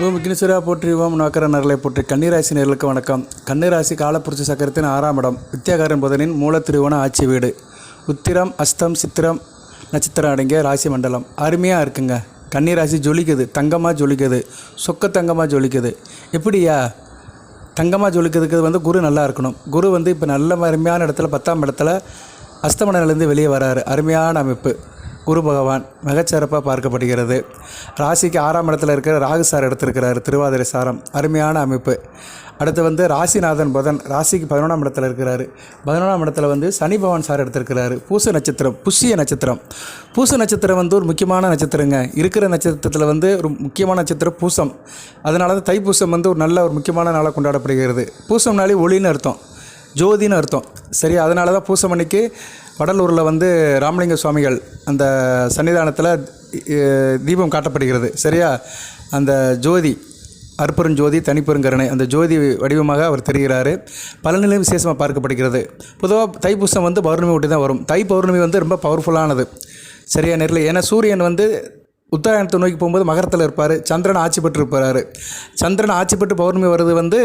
ஓம் விக்னேஸ்வரா போற்றிவோம் நோக்கர நரலை போற்றி. கன்னிராசி நேர்களுக்கு வணக்கம். கன்னிராசி காலப்புரட்சி சக்கரத்தின் ஆறாம் இடம். வித்யாகாரன் புதனின் மூல ஆட்சி வீடு. உத்திரம் அஸ்தம் சித்திரம் நட்சத்திரம் அடங்கிய ராசி மண்டலம். அருமையாக இருக்குங்க. கன்னிராசி ஜொலிக்குது. தங்கமாக ஜொலிக்குது. சொக்க தங்கமாக ஜொலிக்குது. எப்படியா? தங்கமாக ஜொலிக்கிறதுக்கு வந்து குரு நல்லா இருக்கணும். குரு வந்து இப்போ நல்ல அருமையான இடத்துல பத்தாம் இடத்துல அஸ்தமனிலேருந்து வெளியே வராரு. அருமையான அமைப்பு. குரு பகவான் மிகச்சிறப்பாக பார்க்கப்படுகிறது. ராசிக்கு ஆறாம் இடத்துல இருக்கிற ராகு சார் எடுத்திருக்கிறார் திருவாதிரை சாரம். அருமையான அமைப்பு. அடுத்து வந்து ராசிநாதன் புதன் ராசிக்கு பதினொன்றாம் இடத்துல இருக்கிறார். பதினொன்றாம் இடத்துல வந்து சனி பகவான் சார் எடுத்திருக்கிறாரு. பூச நட்சத்திரம் புஷ்ய நட்சத்திரம். பூச நட்சத்திரம் வந்து ஒரு முக்கியமான நட்சத்திரங்க. இருக்கிற நட்சத்திரத்தில் வந்து ஒரு முக்கியமான நட்சத்திரம் பூசம். அதனால தான் தைப்பூசம் வந்து ஒரு நல்ல ஒரு முக்கியமான நாளாக கொண்டாடப்படுகிறது. பூசம்னாலே ஒளின்னு அர்த்தம். ஜோதின்னு அர்த்தம். சரி அதனால தான் பூசம் அன்னைக்கு வடலூரில் வந்து ராமலிங்க சுவாமிகள் அந்த சன்னிதானத்தில் தீபம் காட்டப்படுகிறது. சரியா? அந்த ஜோதி அற்பெருஞ்சோதி தனிப்பெருங்கருணை அந்த ஜோதி வடிவமாக அவர் தெரிகிறார். பலனிலையும் விசேஷமாக பார்க்கப்படுகிறது. பொதுவாக தைப்பூசம் வந்து பௌர்ணமி ஒட்டி தான் வரும். தை பௌர்ணமி வந்து ரொம்ப பவர்ஃபுல்லானது சரியான நேரில் ஏன்னா சூரியன் வந்து உத்தராயணத்தை நோக்கி போகும்போது மகரத்தில் இருப்பார். சந்திரன் ஆட்சி பெற்று இருப்பார் சந்திரன் ஆட்சி பெற்று பௌர்ணமி வருது வந்து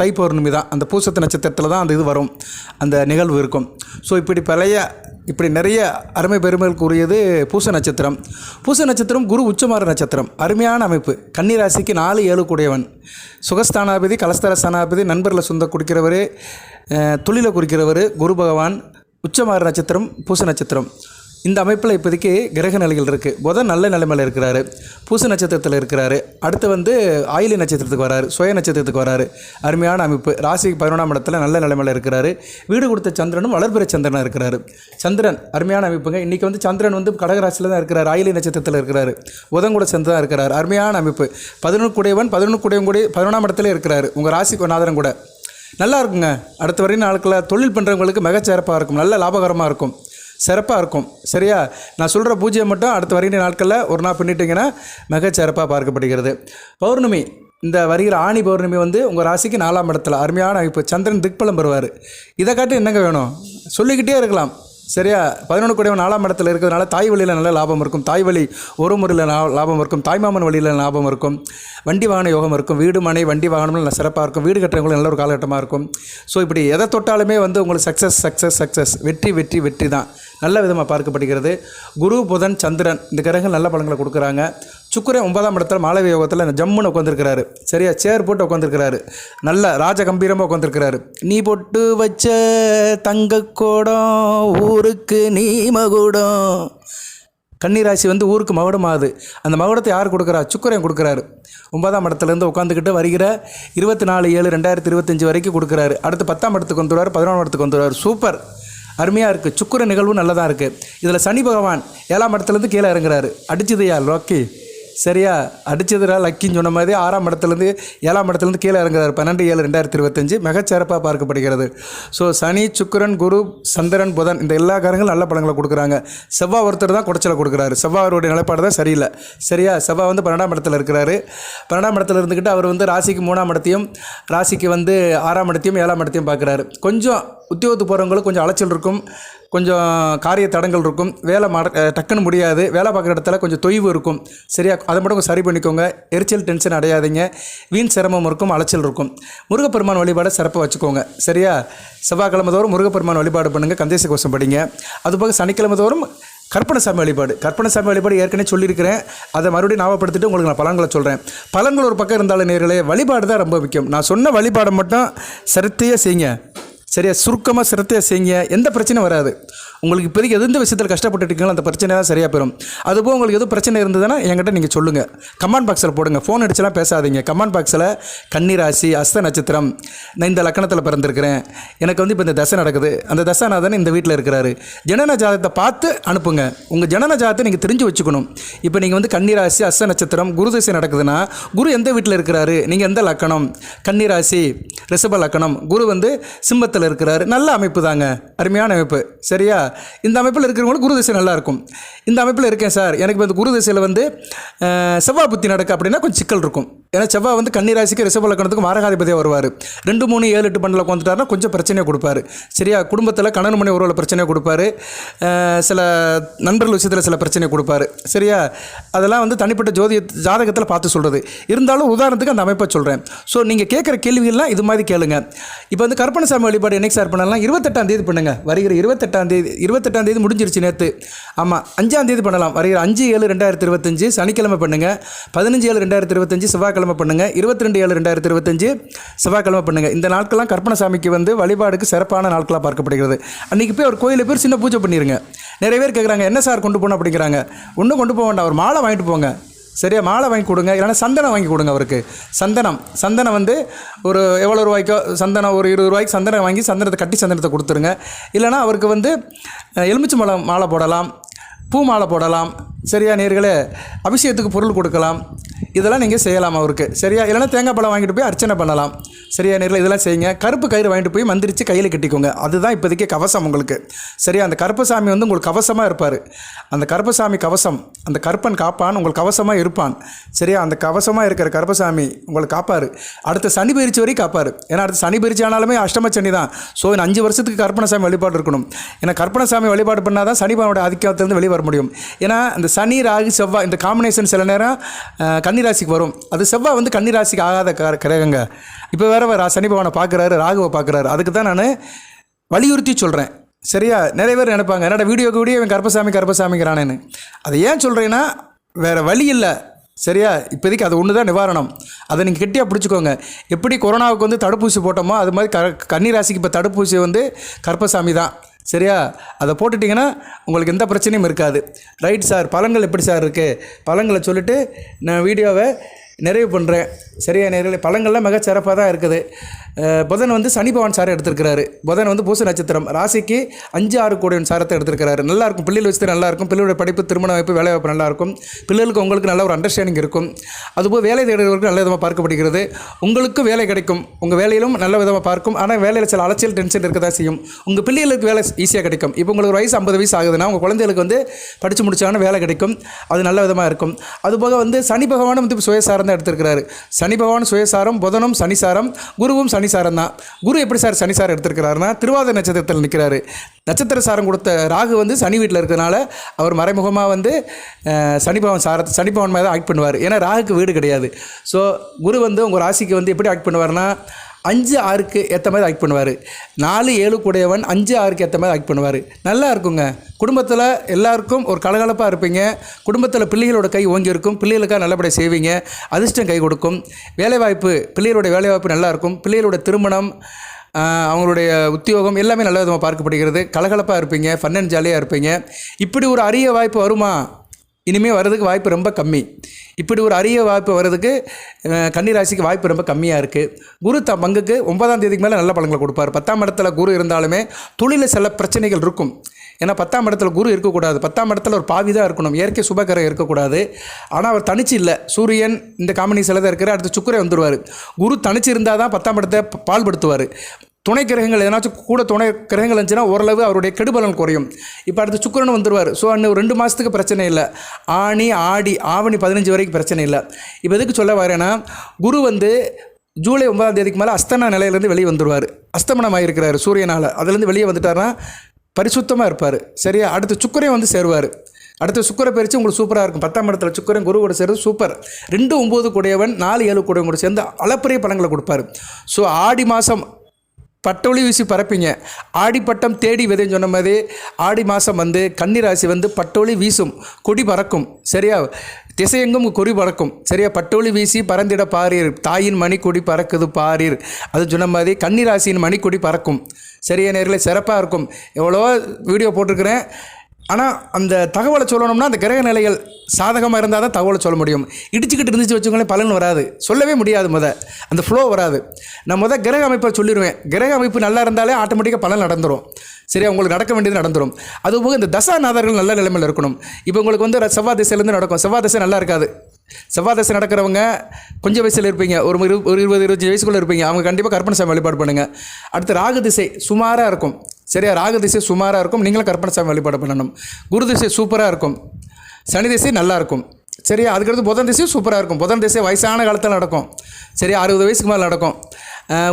தை பௌர்ணமி தான். அந்த பூசத்து நட்சத்திரத்தில் தான் அந்த இது வரும். அந்த நிகழ்வு இருக்கும். ஸோ இப்படி பழைய இப்படி நிறைய அருமை பெருமைகளுக்கு உரியது பூச நட்சத்திரம். பூச நட்சத்திரம் குரு உச்சமார நட்சத்திரம். அருமையான அமைப்பு. கன்னிராசிக்கு நாலு ஏழு கூடியவன். சுகஸ்தானாபதி கலஸ்தர ஸ்தானாபதி நண்பரில் சொந்த குடிக்கிறவர் தொழிலை குறிக்கிறவர் குரு பகவான். உச்சமார நட்சத்திரம் பூச நட்சத்திரம். இந்த அமைப்பில் இப்போதைக்கு கிரக நிலைகள் இருக்குது புதன் நல்ல நிலைமையில் இருக்கிறாரு. பூசு நட்சத்திரத்தில் இருக்கிறாரு. அடுத்து வந்து ஆயிலி நட்சத்திரத்துக்கு வராரு. சுய நட்சத்திரத்துக்கு வராரு. அருமையான அமைப்பு. ராசி பதினொன்றாம் இடத்துல நல்ல நிலைமையில் இருக்கிறாரு. வீடு கொடுத்த சந்திரனும் வளர்பிற சந்திரனாக இருக்கிறாரு. சந்திரன் அருமையான அமைப்புங்க. இன்றைக்கி வந்து சந்திரன் வந்து கடகராசியில் தான் இருக்கிறார். ஆயிலி நட்சத்திரத்தில் இருக்கிறாரு. புதன் கூட சேர்ந்து தான் இருக்கிறார். அருமையான அமைப்பு. பதினொன்று கூடையவன் பதினொன்று கூடையவன் கூட பதினொன்றாம் இடத்துல இருக்கிறாரு. உங்கள் ராசிக்கு நாதரன் கூட. நல்லா இருக்குங்க. அடுத்த வரையும் நாட்களில் தொழில் பண்ணுறவங்களுக்கு மிகச்சிறப்பாக இருக்கும். நல்ல லாபகரமாக இருக்கும். சிறப்பாக இருக்கும். சரியா? நான் சொல்கிற பூஜையை மட்டும் அடுத்த வருகிற நாட்களில் ஒரு நாள் பண்ணிட்டீங்கன்னா மிகச்சிறப்பாக பார்க்கப்படுகிறது. பௌர்ணமி இந்த வருகிற ஆணி பௌர்ணமி வந்து உங்கள் ராசிக்கு நாலாம் இடத்துல அருமையான இப்போ சந்திரன் திக்பலம் பெறுவார். இதை காட்டி என்னங்க வேணும்? சொல்லிக்கிட்டே இருக்கலாம். சரியா? பதினொன்று கூடவன் நாலாம் இடத்துல இருக்கிறதுனால தாய் வழியில் நல்ல லாபம் இருக்கும். தாய் வழி ஒரு முறையில் லாபம் இருக்கும். தாய்மாமன் வழியில் லாபம் இருக்கும். வண்டி வாகன யோகம் இருக்கும். வீடு மனை வண்டி வாகனம் நல்ல சிறப்பாக இருக்கும். வீடு கட்டுறவங்களும் நல்ல ஒரு காலகட்டமாக இருக்கும். ஸோ இப்படி எதை தொட்டாலுமே வந்து உங்களுக்கு சக்ஸஸ் சக்ஸஸ் சக்ஸஸ் வெற்றி வெற்றி வெற்றி தான். நல்ல விதமாக பார்க்கப்படுகிறது. குரு புதன் சந்திரன் இந்த கிரகங்கள் நல்ல பலன்களை கொடுக்குறாங்க. சுக்கரன் ஒன்பதாம் இடத்துல மாலவி யோகத்தில் ஜம்முன்னு உட்காந்துருக்கிறாரு சரியா? சேர் போட்டு உட்காந்துருக்கிறாரு நல்ல ராஜ கம்பீரமாக உட்காந்துருக்கிறாரு நீ பொட்டு வச்ச தங்க கூடம் ஊருக்கு நீ மகுடம். கன்னிராசி வந்து ஊருக்கு மகுடம் ஆகுது அந்த மகுடத்தை யார் கொடுக்குறா? சுக்கரன் கொடுக்குறாரு. ஒன்பதாம் இடத்துலேருந்து உட்காந்துக்கிட்டு வருகிற இருபத்தி நாலு ஏழு ரெண்டாயிரத்தி இருபத்தஞ்சி வரைக்கும் கொடுக்குறாரு. அடுத்து பத்தாம் இடத்துக்கு வந்துடுவார் பதினொன்றாம் இடத்துக்கு வந்துடுவார். சூப்பர். அருமையாக இருக்குது சுக்குர நிகழ்வு நல்லதாக இருக்குது இதில் சனி பகவான் ஏழாம் இடத்துலேருந்து கீழே இறங்குறாரு. அடிச்சதையா லோக்கி? சரியா? அடிச்சதுரா லக்கின்னு சொன்ன மாதிரி ஆறாம் இடத்துலேருந்து ஏழாம் இடத்துலேருந்து கீழே இறங்குறாரு. பன்னெண்டு ஏழு ரெண்டாயிரத்தி இருபத்தஞ்சு. மிகச்சிறப்பாக பார்க்கப்படுகிறது. ஸோ சனி சுக்கிரன் குரு சந்திரன் புதன் இந்த எல்லா காரங்களும் நல்ல படங்களை கொடுக்குறாங்க. செவ்வாய் ஒருத்தர் தான் குடைச்சலை கொடுக்குறாரு. செவ்வாயருடைய நிலைப்பாடு தான் சரியில்லை. சரியா? செவ்வாய் வந்து பன்னெண்டாம் இடத்துல இருக்கிறாரு. பன்னெண்டாம் இடத்துல இருந்துக்கிட்டு அவர் வந்து ராசிக்கு மூணாம் இடத்தையும் ராசிக்கு வந்து ஆறாம் இடத்தையும் ஏழாம் இடத்தையும் பார்க்குறாரு. கொஞ்சம் உத்தியோகத்துக்கு போகிறவங்களுக்கு கொஞ்சம் அலைச்சல் இருக்கும். கொஞ்சம் காரிய தடங்கள் இருக்கும். வேலை மட டக்குன்னு முடியாது. வேலை பார்க்குற இடத்துல கொஞ்சம் தொய்வு இருக்கும். சரியா அதை மட்டும் கொஞ்சம் சரி பண்ணிக்கோங்க. எரிச்சல் டென்ஷன் அடையாதீங்க. வீண் சிரமம் இருக்கும் அலைச்சல் இருக்கும். முருகப்பெருமான் வழிபாடை சிறப்பாக வச்சுக்கோங்க. சரியா? செவ்வாய்க்கிழமை தோறும் முருகப்பெருமான் வழிபாடு பண்ணுங்கள் கந்தேச கோஷம் படிங்க. அதுபோக சனிக்கிழமை தோறும் கற்பனசாமி வழிபாடு. கற்பனசாமி வழிபாடு ஏற்கனவே சொல்லியிருக்கிறேன். அதை மறுபடியும் ஞாபகப்படுத்திட்டு உங்களுக்கு நான் பலன்களை சொல்கிறேன் பலன்கள் ஒரு பக்கம் இருந்தாலும் நேர்களே வழிபாடு தான் ரொம்ப முக்கியம். நான் சொன்ன வழிபாடை மட்டும் சிரத்தையாக செய்யுங்க. சரியா? சுருக்கமாக சிரத்தையாக செய்யுங்க. எந்த பிரச்சனையும் வராது. உங்களுக்கு இப்போதைக்கு எந்த விஷயத்தில் கஷ்டப்பட்டு இருக்கீங்களோ அந்த பிரச்சனை தான் சரியாக பெறும் அதுபோக உங்களுக்கு எதுவும் பிரச்சனை இருந்ததுன்னா என்கிட்ட நீங்கள் சொல்லுங்கள் கமெண்ட் பாக்ஸில் போடுங்க. ஃபோன் அடிச்செல்லாம் பேசாதீங்க. கமெண்ட் பாக்ஸில் கன்னிராசி அஸ்த நட்சத்திரம். நான் இந்த லக்கணத்தில் பிறந்திருக்கிறேன். எனக்கு வந்து இப்போ இந்த தசை நடக்குது. அந்த தசாநாதன் இந்த வீட்டில் இருக்கிறாரு. ஜனன ஜாதகத்தை பார்த்து அனுப்புங்க. உங்கள் ஜனன ஜாதத்தை நீங்கள் தெரிஞ்சு வச்சுக்கணும். இப்போ நீங்கள் வந்து கன்னிராசி அஸ்த நட்சத்திரம் குரு தசை நடக்குதுன்னா குரு எந்த வீட்டில் இருக்கிறாரு? நீங்கள் எந்த லக்கணம்? கன்னிராசி ரிஷப லக்கணம். குரு வந்து சிம்மத்தில் இருக்கிறாரு. நல்ல அமைப்பு தாங்க. அருமையான அமைப்பு. சரியா? இந்த அமைப்பில் இருக்கிறவங்களுக்கு குரு திசை நல்லா இருக்கும் இந்த அமைப்பில் இருக்கேன் சார். எனக்கு வந்து இந்த குரு திசையில் வந்து செவ்வாய் புத்தி நடக்கு அப்படின்னா கொஞ்சம் சிக்கல் இருக்கும். ஏன்னா செவ்வாய் வந்து கன்னிராசிக்கு ரிஷப லக்கணத்துக்கு மாரகாதிபதியாக வருவார். ரெண்டு மூணு ஏழு எட்டு பண்டில் வந்துட்டாருன்னா கொஞ்சம் பிரச்சனையாக கொடுப்பாரு. சரியா? குடும்பத்தில் கணவன் மணி உறவில் பிரச்சனையை கொடுப்பாரு. சில நண்பர்கள் விஷயத்தில் சில பிரச்சனையை கொடுப்பாரு. சரியா? அதெல்லாம் வந்து தனிப்பட்ட ஜோதிய ஜாதகத்தில் பார்த்து சொல்கிறது இருந்தாலும் உதாரணத்துக்கு அந்த அமைப்பை சொல்கிறேன் ஸோ நீங்கள் கேட்குற கேள்விகள்லாம் இது மாதிரி கேளுங்க. இப்போ வந்து கற்பனசாமி வழிபாடு என்னைக்கு சார் பண்ணலாம்? இருபத்தெட்டாம் தேதி பண்ணுங்க. வருகிற இருபத்தெட்டாம் தேதி இருபத்தெட்டாம் தேதி முடிஞ்சிருச்சு நேற்று ஆமாம் அஞ்சாம் தேதி பண்ணலாம். வருகிற அஞ்சு ஏழு ரெண்டாயிரத்தி இருபத்தஞ்சு சனிக்கிழமை பண்ணுங்க. பதினஞ்சு ஏழு ரெண்டாயிரத்தி இருபத்தஞ்சு செவ்வாய்க்கிழமை பண்ணுங்க. இருபத்தி ரெண்டு ஏழு ரெண்டாயிரத்தி இருபத்தஞ்சு செவ்வாய்க்கிழமை பண்ணுங்க. இந்த நாட்கள்லாம் கற்பனசாமிக்கு வந்து வழிபாடுக்கு சிறப்பான நாட்களாக பார்க்கப்படுகிறது. அன்றைக்கி போய் ஒரு கோயிலில் போய் சின்ன பூஜை பண்ணிடுங்க நிறைய பேர் கேட்குறாங்க என்ன சார் கொண்டு போகணும்? அப்படிங்கிறாங்க. ஒன்றும் கொண்டு போக வேண்டாம். ஒரு மாலை வாங்கிட்டு போங்க. சரியா? மாலை வாங்கி கொடுங்க. இல்லைன்னா சந்தனம் வாங்கி கொடுங்க அவருக்கு. சந்தனம். சந்தனம் வந்து ஒரு எவ்வளோ ரூபாய்க்கோ சந்தனம் ஒரு இருபது ரூபாய்க்கு சந்தனம் வாங்கி சந்தனத்தை கட்டி சந்தனத்தை கொடுத்துருங்க. இல்லைன்னா அவருக்கு வந்து எலுமிச்சு எலுமிச்சை மலை மாலை போடலாம் பூ மாலை போடலாம். சரியா நேர்களே? அபிஷேகத்துக்கு பொருள் கொடுக்கலாம். இதெல்லாம் நீங்கள் செய்யலாம் அவருக்கு. சரியா? இல்லைன்னா தேங்காய் பழம் வாங்கிட்டு போய் அர்ச்சனை பண்ணலாம். சரியா? நேரில் இதெல்லாம் செய்யுங்க. கருப்பு கயிறு வாங்கிட்டு போய் மந்திரிச்சு கையில் கட்டிக்கோங்க. அதுதான் இப்போதைக்கு கவசம் உங்களுக்கு. சரியா? அந்த கருப்பசாமி வந்து உங்களுக்கு கவசமாக இருப்பார். அந்த கருப்பசாமி கவசம் அந்த கருப்பன் காப்பான் உங்களுக்கு கவசமாக இருப்பான். சரியா? அந்த கவசமாக இருக்கிற கருப்பசாமி உங்களை காப்பார். அடுத்த சனி பயிற்சி வரைக்கும் காப்பார். ஏன்னா அடுத்த சனி பயிற்சி ஆனாலுமே அஷ்டம சனி தான். ஸோ இந்த அஞ்சு வருஷத்துக்கு கற்பனசாமி வழிபாடு இருக்கணும். ஏன்னா கற்பனசாமி வழிபாடு பண்ணால் தான் சனிபாவோட ஆதிக்கத்திலேருந்து வெளியே வர முடியும். ஏன்னா இந்த சனி ராகு செவ்வாய் இந்த காம்பினேஷன் சில நேரம் கன்னி கன்னிராசிக்கு வரும். அது செவ்வாய் வந்து கன்னிராசிக்கு ஆகாத க- கிரகங்க. இப்போ வேற வேற சனி பகவானை பார்க்குறாரு ராகுவை பார்க்குறாரு அதுக்கு தான் நான் வலியுறுத்தி சொல்கிறேன் சரியா? நிறைய பேர் நினைப்பாங்க என்னோட வீடியோக்கு வீடியோ இவன் கருப்பசாமி கருப்பசாமிங்கிறானேன்னு. அதை ஏன் சொல்கிறேன்னா வேறு வழி இல்லை. சரியா? இப்போதைக்கு அது ஒன்று தான் நிவாரணம். அதை நீங்கள் கெட்டியாக பிடிச்சிக்கோங்க. எப்படி கொரோனாவுக்கு வந்து தடுப்பூசி போட்டோமோ அது மாதிரி க கன்னிராசிக்கு இப்போ தடுப்பூசி வந்து கருப்பசாமி தான். சரியா? அதை போட்டுட்டிங்கன்னா உங்களுக்கு எந்த பிரச்சனையும் இருக்காது. ரைட் சார் பழங்கள் எப்படி சார் இருக்குது பழங்களை சொல்லிவிட்டு நான் வீடியோவை நிறைவு பண்ணுறேன் சரியா நேரில் பழங்கள்லாம் மிக சிறப்பாக தான் இருக்குது. புதன் வந்து சனி பகவான் சாரை எடுத்திருக்கிறாரு. புதன் வந்து பூச நட்சத்திரம். ராசிக்கு அஞ்சு ஆறு கோடியின் சாரத்தை எடுத்திருக்கிறாரு. நல்லா இருக்கும் பிள்ளைகள் வச்சு நல்லா இருக்கும் பிள்ளையோட படிப்பு திருமண வாய்ப்பு வேலை வாய்ப்பு நல்லா இருக்கும் பிள்ளைகளுக்கு உங்களுக்கு நல்ல ஒரு அண்டர்ஸ்டாண்டிங் இருக்கும். அதுபோல் வேலை தேடுறவர்களுக்கு நல்ல விதமாக பார்க்கப்படுகிறது. உங்களுக்கு வேலை கிடைக்கும். உங்கள் வேலையிலும் நல்ல விதமாக பார்க்கும். ஆனால் வேலையில் சில அலைச்சல் டென்ஷன் இருக்க தான் செய்யும். உங்கள் பிள்ளைகளுக்கு வேலை ஈஸியாக கிடைக்கும். இப்போ உங்களுக்கு ஒரு வயசு ஐம்பது வயசு ஆகுதுன்னா உங்கள் குழந்தைகளுக்கு வந்து படித்து முடிச்சாங்கன்னா வேலை கிடைக்கும். அது நல்ல விதமாக இருக்கும். அதுபோக வந்து சனி பகவானும் வந்து சுயசாரம் தான் எடுத்திருக்கிறாரு. சனி பகவான் சுயசாரம் புதனும் சனிசாரம் குருவும் சனி சனிசாரம் தான் குரு எப்படி சார் சனிசாரம் எடுத்திருக்கிறாருன்னா திருவாத நட்சத்திரத்தில் நிற்கிறாரு நட்சத்திர சாரம் கொடுத்த ராகு வந்து சனி வீட்டில் இருக்கிறனால அவர் மறைமுகமாக வந்து சனிபவன் சாரத்தை சனிபவன் மாதிரி தான் ஆக்ட் பண்ணுவார். ஏன்னா ராகுக்கு வீடு கிடையாது. ஸோ குரு வந்து உங்கள் ராசிக்கு வந்து எப்படி ஆக்ட் பண்ணுவார்னா அஞ்சு ஆறுக்கு ஏற்ற மாதிரி ஆக்ட் பண்ணுவார். நாலு ஏழு கூடையவன் அஞ்சு ஆறுக்கு ஏற்ற மாதிரி ஆக்ட் பண்ணுவார். நல்லா இருக்குங்க. குடும்பத்தில் எல்லாருக்கும் ஒரு கலகலப்பாக இருப்பீங்க. குடும்பத்தில் பிள்ளைகளோட கை ஓங்கி இருக்கும். பிள்ளைகளுக்காக நல்லபடியாக செய்வீங்க. அதிர்ஷ்டம் கை கொடுக்கும். வேலைவாய்ப்பு பிள்ளைகளோட வேலைவாய்ப்பு நல்லாயிருக்கும் பிள்ளைகளோட திருமணம் அவங்களுடைய உத்தியோகம் எல்லாமே நல்ல விதமாக பார்க்கப்படுகிறது. கலகலப்பாக இருப்பீங்க. ஃபன் அண்ட் ஜாலியாக இருப்பீங்க. இப்படி ஒரு அரிய வாய்ப்பு வருமா? இனிமேல் வர்றதுக்கு வாய்ப்பு ரொம்ப கம்மி. இப்படி ஒரு அரிய வாய்ப்பு வர்றதுக்கு கன்னிராசிக்கு வாய்ப்பு ரொம்ப கம்மியாக இருக்குது குரு த பங்குக்கு ஒன்பதாம் தேதிக்கு மேலே நல்ல பலன்களை கொடுப்பார். பத்தாம் இடத்துல குரு இருந்தாலுமே தொழிலில் சில பிரச்சனைகள் இருக்கும். ஏன்னா பத்தாம் இடத்துல குரு இருக்கக்கூடாது. பத்தாம் இடத்துல ஒரு பாவி தான் இருக்கணும். இயற்கை சுபகரம் இருக்கக்கூடாது. ஆனால் அவர் தனிச்சு இல்லை. சூரியன் இந்த காம்பினேஷனில் தான் இருக்கிற அடுத்து சுக்கரை வந்துடுவார் குரு தனிச்சு இருந்தால் தான் பத்தாம் இடத்தை பால்படுத்துவார். துணை கிரகங்கள் எதனாச்சும் கூட துணை கிரகங்கள் இருந்துச்சுன்னா ஓரளவு அவருடைய கெடுபலன் குறையும். இப்போ அடுத்து சுக்கரன் வந்துடுவார் ஸோ இன்னும் ரெண்டு மாதத்துக்கு பிரச்சனை இல்லை. ஆணி ஆடி ஆவணி பதினஞ்சு வரைக்கும் பிரச்சனை இல்லை. இப்போ எதுக்கு சொல்ல வரேன்னா குரு வந்து ஜூலை ஒன்பதாம் தேதிக்கு மேலே அஸ்தன நிலையிலேருந்து வெளியே வந்துடுவார் அஸ்தமனம் ஆகிருக்கிறாரு சூரியனால். அதுலேருந்து வெளியே வந்துட்டாருன்னா பரிசுத்தமாக இருப்பார். சரியா? அடுத்து சுக்கரையும் வந்து சேருவார். அடுத்து சுக்கரை பயிற்சி உங்களுக்கு சூப்பராக இருக்கும். பத்தாம் இடத்துல சுக்கரன் குரு கூட சேர்ந்து சூப்பர் ரெண்டு ஒம்பது கூடையவன் நாலு ஏழு கூடையவன் கூட சேர்ந்து அளப்பரிய பலன்களை கொடுப்பாரு. ஸோ ஆடி மாதம் பட்டொளி வீசி பரப்பிங்க. ஆடிப்பட்டம் தேடி விதைன்னு சொன்ன மாதிரி ஆடி மாதம் வந்து கன்னிராசி வந்து பட்டொளி வீசும் கொடி பறக்கும். சரியா? திசையெங்கும் கொடி பறக்கும். சரியா? பட்டொளி வீசி பறந்திட பாரீர். தாயின் மணிக்கொடி பறக்குது பாரீர். அது சொன்ன மாதிரி கன்னிராசியின் மணிக்கொடி பறக்கும். சரியா? நேரில் சிறப்பாக இருக்கும். எவ்வளோ வீடியோ போட்டிருக்கிறேன். ஆனால் அந்த தகவலை சொல்லணும்னா அந்த கிரக நிலைகள் சாதகமாக இருந்தால் தான் தகவலை சொல்ல முடியும். இடிச்சுக்கிட்டு இருந்துச்சு வச்சுக்கோங்களேன் பலன் வராது. சொல்லவே முடியாது முத. அந்த ஃப்ளோ வராது. நான் முத கிரக அமைப்பை சொல்லிடுவேன் கிரக அமைப்பு நல்லா இருந்தாலே ஆட்டோமேட்டிக்காக பலன் நடந்துடும் சரியா? உங்களுக்கு நடக்க வேண்டியது நடந்துடும் அதுபோக இந்த தசாநாதர்கள் நல்ல நிலைமையில் இருக்கணும். இப்போ உங்களுக்கு வந்து செவ்வாய் திசையிலேருந்து நடக்கும். செவ்வாய் திசை நல்லா இருக்காது. செவ்வாதசை நடக்கிறவங்க கொஞ்சம் வயசில் இருப்பீங்க. ஒரு இரு ஒரு இருபது இருபத்தஞ்சு வயசுக்குள்ளே இருப்பீங்க. அவங்க கண்டிப்பாக கற்பனை சாமி வழிபாடு பண்ணுங்கள் அடுத்து ராகு திசை சுமாராக இருக்கும். சரியா? ராகு திசை சுமாராக இருக்கும். நீங்களும் கற்பனை சாமி வழிபாடு பண்ணணும். குரு திசை சூப்பராக இருக்கும். சனி திசை நல்லா இருக்கும். சரியா? அதுக்கடுத்து புதன் திசையும் சூப்பராக இருக்கும். புதன் திசை வயசான காலத்தில் நடக்கும். சரியா? அறுபது வயசுக்கு மேலே நடக்கும்.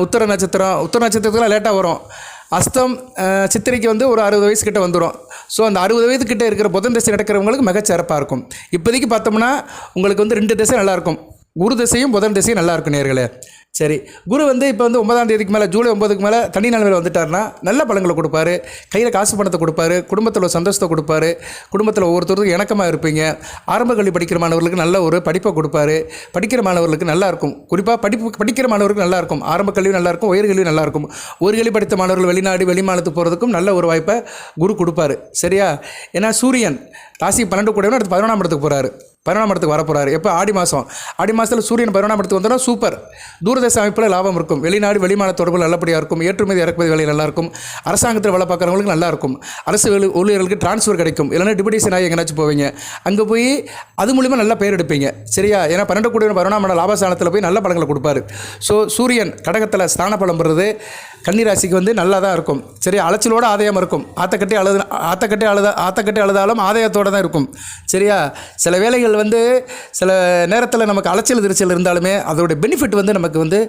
உத்தர நட்சத்திரம் உத்தர நட்சத்திரத்துக்குலாம் லேட்டாக வரும். அஸ்தம் சித்திரைக்கு வந்து ஒரு அறுபது வயசு கிட்ட வந்துடும் ஸோ அந்த அறுபது வயது கிட்ட இருக்கிற புதன் திசை நடக்கிறவங்களுக்கு மிகச்சிறப்பாக இருக்கும். இப்போதைக்கு பார்த்தோம்னா உங்களுக்கு வந்து ரெண்டு திசை நல்லாயிருக்கும் குரு திசையும் புதன் திசையும் நல்லாயிருக்கும் நேர்களே. சரி. குரு வந்து இப்போ வந்து ஒன்பதாம் தேதிக்கு மேலே ஜூலை ஒன்பதுக்கு மேலே தனி நிலைமையில் வந்துட்டார்னா நல்ல பழங்களை கொடுப்பாரு. கையில் காசு பணத்தை கொடுப்பாரு. குடும்பத்தில் ஒரு சந்தோஷத்தை கொடுப்பாரு. குடும்பத்தில் ஒவ்வொருத்தருக்கும் இணக்கமாக இருப்பீங்க. ஆரம்ப கல்வி படிக்கிற மாணவர்களுக்கு நல்ல ஒரு படிப்பை கொடுப்பாரு. படிக்கிற மாணவர்களுக்கு நல்லாயிருக்கும் குறிப்பாக படிப்பு படிக்கிற மாணவர்களுக்கு நல்லாயிருக்கும் ஆரம்ப கல்வி நல்லாயிருக்கும் உயர்கல்வி நல்லாயிருக்கும் ஒரு கல்வி படித்த மாணவர்கள் வெளிநாடு வெளிமாநிலத்துக்கு போகிறதுக்கும் நல்ல ஒரு வாய்ப்பை குரு கொடுப்பாரு. சரியா? ஏன்னா சூரியன் ராசி பன்னெண்டு கூடவன் அடுத்து பதினொன்றாம் இடத்துக்கு போகிறாரு பதினொன்றாம் இடத்துக்கு வரப்போகிறாரு எப்போ? ஆடி மாதம் ஆடி மாதத்தில் சூரியன் பதினொன்றாம் இடத்துக்கு சூப்பர். தூரதேச அமைப்பில் லாபம் இருக்கும். வெளிநாடு வெளிமான தொடர்புகள் நல்லபடியாக இருக்கும். ஏற்றுமதி இறக்குமதி வேலை நல்லா இருக்கும். அரசாங்கத்தில் வேலை பார்க்குறவங்களுக்கு நல்லா இருக்கும். அரசு வேலை ஊழியர்களுக்கு டிரான்ஸ்ஃபர் கிடைக்கும். இல்லைனா டிபுடேஷன் ஆகி எங்கேனாச்சும் போவீங்க. அங்கே போய் அது மூலிமா நல்லா பெயர் எடுப்பீங்க. சரியா? ஏன்னா பன்னெண்டு கோடி பதினொன்றாம் இடம் லாபஸ்தானத்தில் போய் நல்ல பலங்களை கொடுப்பாரு. ஸோ சூரியன் கடகத்தில் ஸ்தான பலம் பெறுறது. கன்னிராசிக்கு வந்து நல்லா தான் இருக்கும். சரி அலைச்சலோட ஆதாயம் இருக்கும். ஆத்தக்கட்டி அழுது ஆத்தக்கட்டி அழுத ஆத்தக்கட்டி அழுதாலும் ஆதாயத்தோடு தான் இருக்கும். சரியா? சில வேலைகள் வந்து சில நேரத்தில் நமக்கு அலைச்சல் திருச்சல் இருந்தாலுமே அதோடைய பெனிஃபிட் வந்து நமக்கு வந்து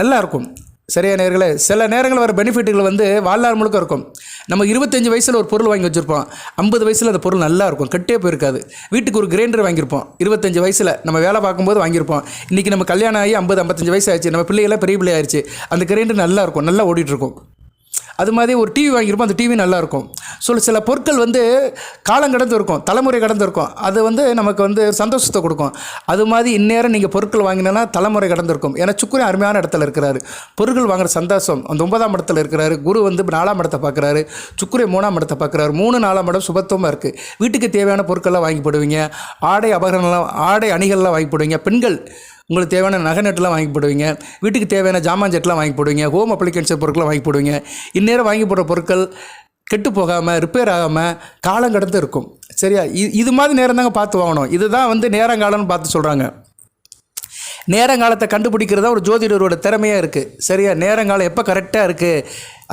நல்லா இருக்கும். சரியா நேர்களே? சில நேரங்களில் வர பெனிஃபிட்டுகள் வந்து வாழ்நாள் முழுக்க இருக்கும். நம்ம இருபத்தஞ்சி வயசில் ஒரு பொருள் வாங்கி வச்சுருப்போம். ஐம்பது வயசில் அந்த பொருள் நல்லா இருக்கும். கட்டே போயிருக்காது. வீட்டுக்கு ஒரு கிரைண்டர் வாங்கியிருப்போம். இருபத்தஞ்சி வயசில் நம்ம வேலை பார்க்கும்போது வாங்கியிருப்போம். இன்றைக்கி நம்ம கல்யாணம் ஆகி ஐம்பது ஐம்பத்தஞ்சு வயசு ஆயிடுச்சு நம்ம பிள்ளைகளாம் பெரிய பிள்ளை ஆயிடுச்சு அந்த கிரைண்டர் நல்லா இருக்கும். நல்லா ஓடிட்டுருக்கும் அது மாதிரி ஒரு டிவி வாங்கியிருப்போம் அந்த டிவி நல்லாயிருக்கும். ஸோ சில பொருட்கள் வந்து காலம் கடந்து இருக்கும் தலைமுறை கடந்து இருக்கும் அது வந்து நமக்கு வந்து சந்தோஷத்தை கொடுக்கும். அது மாதிரி இந்நேரம் நீங்கள் பொருட்கள் வாங்கினா தலைமுறை கடந்திருக்கும். ஏன்னா சுக்குரன் அருமையான இடத்துல இருக்கிறாரு. பொருட்கள் வாங்குற சந்தோஷம் அந்த ஒன்பதாம் இடத்துல இருக்கிறாரு. குரு வந்து நாலாம் இடத்தை பார்க்குறாரு. சுக்குரை மூணாம் இடத்தை பார்க்குறாரு. மூணு நாலாம் இடம் சுபத்துவமாக இருக்குது வீட்டுக்கு தேவையான பொருட்கள்லாம் வாங்கி போடுவீங்க. ஆடை அபகரணம்லாம் ஆடை அணிகள்லாம் வாங்கி போடுவீங்க. பெண்கள் உங்களுக்கு தேவையான நகை நெட்டெலாம் வாங்கி போடுவீங்க. வீட்டுக்கு தேவையான ஜாமான் செட்லாம் வாங்கி போடுவீங்க. ஹோம் அப்ளிகேஷன் பொருட்கள்லாம் வாங்கி போடுவீங்க. இந்நேரம் வாங்கி போடுற பொருட்கள் கெட்டு போகாமல் ரிப்பேர் ஆகாமல் காலம் கடந்து இருக்கும். சரியா? இது இது மாதிரி நேரம் தாங்க பார்த்து வாங்கணும். இதுதான் வந்து நேரங்காலம்னு பார்த்து சொல்கிறாங்க நேரங்காலத்தை கண்டுபிடிக்கிறதா ஒரு ஜோதிடரோட திறமையாக இருக்குது சரியா? நேரங்காலம் எப்போ கரெக்டாக இருக்குது